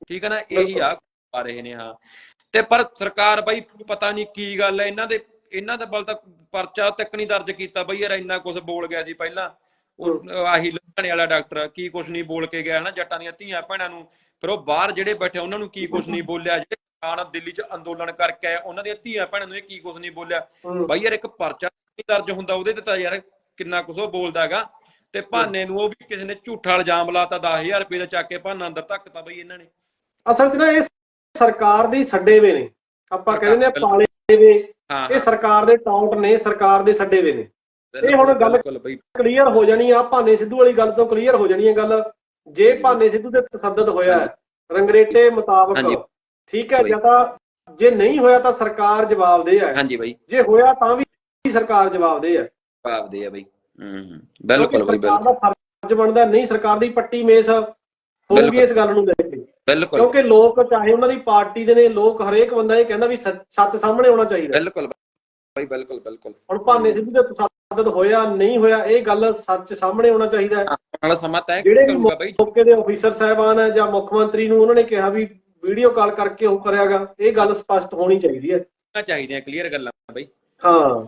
ਠੀਕ ਹੈ ਨਾ ਇਹੀ ਆ ਆ ਰਹੇ ਨੇ ਹਾਂ। ਤੇ ਪਰ ਸਰਕਾਰ ਬਾਈ ਪਤਾ ਨਹੀਂ ਕੀ ਗੱਲ ਹੈ ਇਹਨਾਂ ਦੇ ਇਹਨਾਂ ਦਾ ਬਲ ਤੱਕ ਪਰਚਾ ਤੱਕ ਨਹੀਂ ਦਰਜ ਕੀਤਾ ਬਾਈ ਯਾਰ ਇੰਨਾ ਕੁਝ ਬੋਲ ਗਿਆ ਸੀ ਪਹਿਲਾਂ। ਉਹ ਆਹੀ ਲੁਧਿਆਣੇ ਵਾਲਾ ਡਾਕਟਰ ਕੀ ਕੁਝ ਨਹੀਂ ਬੋਲ ਕੇ ਗਿਆ ਨਾ ਜੱਟਾਂ ਦੀਆਂ ਧੀਆਂ ਭੈਣਾਂ ਨੂੰ ਫਿਰ ਉਹ ਬਾਹਰ ਜਿਹੜੇ ਬੈਠੇ ਉਹਨਾਂ ਨੂੰ ਕੀ ਕੁਝ ਨਹੀਂ ਬੋਲਿਆ ਜਿਹੜੇ ਕਿਸਾਨ ਦਿੱਲੀ 'ਚ ਅੰਦੋਲਨ ਕਰਕੇ ਆਏ। ਉਹਨਾਂ ਦੀਆਂ ਧੀਆਂ ਭੈਣਾਂ ਨੂੰ ਇਹ ਕੀ ਕੁਝ ਨਹੀਂ ਬੋਲਿਆ। ਹੂੰ, ਬਾਈ ਯਾਰ ਇੱਕ ਪਰਚਾ ਨਹੀਂ ਦਰਜ ਹੁੰਦਾ ਉਹਦੇ ਤੇ ਤਾਂ ਯਾਰ ਕਿੰਨਾ ਕੁਝ ਉਹ ਬੋਲਦਾ ਹੈਗਾ। ਤੇ ਭਾਨੇ ਨੂੰ ਉਹ ਵੀ ਕਿਸੇ ਨੇ ਝੂਠਾ ਇਲਜ਼ਾਮ ਲਾਤਾ 10000 ਰੁਪਏ ਦਾ ਚੱਕ ਕੇ ਭਾਨਾ ਅੰਦਰ ਧੱਕਤਾ ਬਈ ਇਹਨਾਂ ਨੇ। ਅਸਲ 'ਚ ਨਾ ਇਹ ਸਰਕਾਰ ਦੀ ਛੱਡੇ ਵੇ ਨੇ। ਆਪਾਂ ਕਹਿੰਦੇ ਨੇ ਬਿਲਕੁਲ। ਪਾਲੇ ਵੇ। ਹਾਂ ਇਹ ਸਰਕਾਰ ਦੇ ਟੌਂਟ ਨੇ ਸਰਕਾਰ ਦੇ ਛੱਡੇ ਵੇ ਨੇ। ਇਹ ਹੁਣ ਗੱਲ- ਬਿਲਕੁਲ ਬਈ। ਕਲੀਅਰ ਹੋ ਜਾਣੀ ਆ ਭਾਨੇ ਸਿੱਧੂ ਵਾਲੀ ਗੱਲ ਤੋਂ ਕਲੀਅਰ ਹੋ ਜਾਣੀ ਹੈ ਗੱਲ। ਜੇ ਭਾਨੇ ਸਿੱਧੂ ਤੇ ਤਸੱਦਦ ਹੋਇਆ ਹੈ, ਰੰਗਰੇਟੇ ਮੁਤਾਬਕ। ਠੀਕ ਹੈ। ਜਾਂ ਤਾਂ ਜੇ ਨਹੀਂ ਹੋਇਆ ਤਾਂ ਸਰਕਾਰ ਜਵਾਬਦੇਹ ਹੈ। ਹਾਂਜੀ ਬਈ। ਜੇ ਹੋਇਆ ਤਾਂ ਵੀ ਸਰਕਾਰ ਜਵਾਬਦੇਹ ਹੈ। ਜਵਾਬ ਦੇ ਆ ਬਈ। ਹੂੰ ਹੂੰ। ਬਿਲਕੁਲ ਬਈ ਸਰਕਾਰ ਬਿਲਕੁਲ। ਦਾ ਫਰਜ਼ ਬਣਦਾ ਨਹੀਂ ਸਰਕਾਰ ਦੀ ਪੱਟੀ ਮੇਸ ਹੋਊਗੀ। ਇਸ ਗੱਲ ਨੂੰ ਲੈ ਕੇ। ਬਿਲਕੁਲ। ਕਿਉਂਕਿ ਲੋਕ ਚਾਹੇ ਉਹਨਾਂ ਦੀ ਪਾਰਟੀ ਦੇ ਨੇ ਲੋਕ ਹਰੇਕ ਬੰਦਾ ਇਹ ਕਹਿੰਦਾ ਵੀ ਸੱਚ ਸਾਹਮਣੇ ਆਉਣਾ ਚਾਹੀਦਾ। ਬਿਲਕੁਲ ਬਈ ਬਿਲਕੁਲ ਬਿਲਕੁਲ। ਹੁਣ ਭਾਨੇ ਸਿੱਧੂ ਦੇ ਤਸੱਦਦ ਹੋਇਆ ਨਹੀਂ ਹੋਇਆ ਇਹ ਗੱਲ ਸੱਚ ਸਾਹਮਣੇ ਆਉਣਾ ਚਾਹੀਦਾ ਹੈ। ਵਾਲਾ ਸਮਾਂ ਤੈਅ ਜਿਹੜੇ ਕਰੂਗਾ ਬਈ ਮੌਕੇ ਦੇ ਅਫੀਸਰ ਸਾਹਿਬਾਨ ਹੈ ਜਾਂ ਮੁੱਖ ਮੰਤਰੀ ਨੂੰ ਉਹਨਾਂ ਨੇ ਕਿਹਾ ਵੀ ਵੀਡੀਓ ਕਾਲ ਕਰਕੇ ਉਹ ਕਰਿਆਗਾ ਇਹ ਗੱਲ ਸਪਸ਼ਟ ਹੋਣੀ ਚਾਹੀਦੀ ਹੈ। ਚਾਹੀਦੀਆਂ ਕਲੀਅਰ ਗੱਲਾਂ ਬਈ। ਹਾਂ।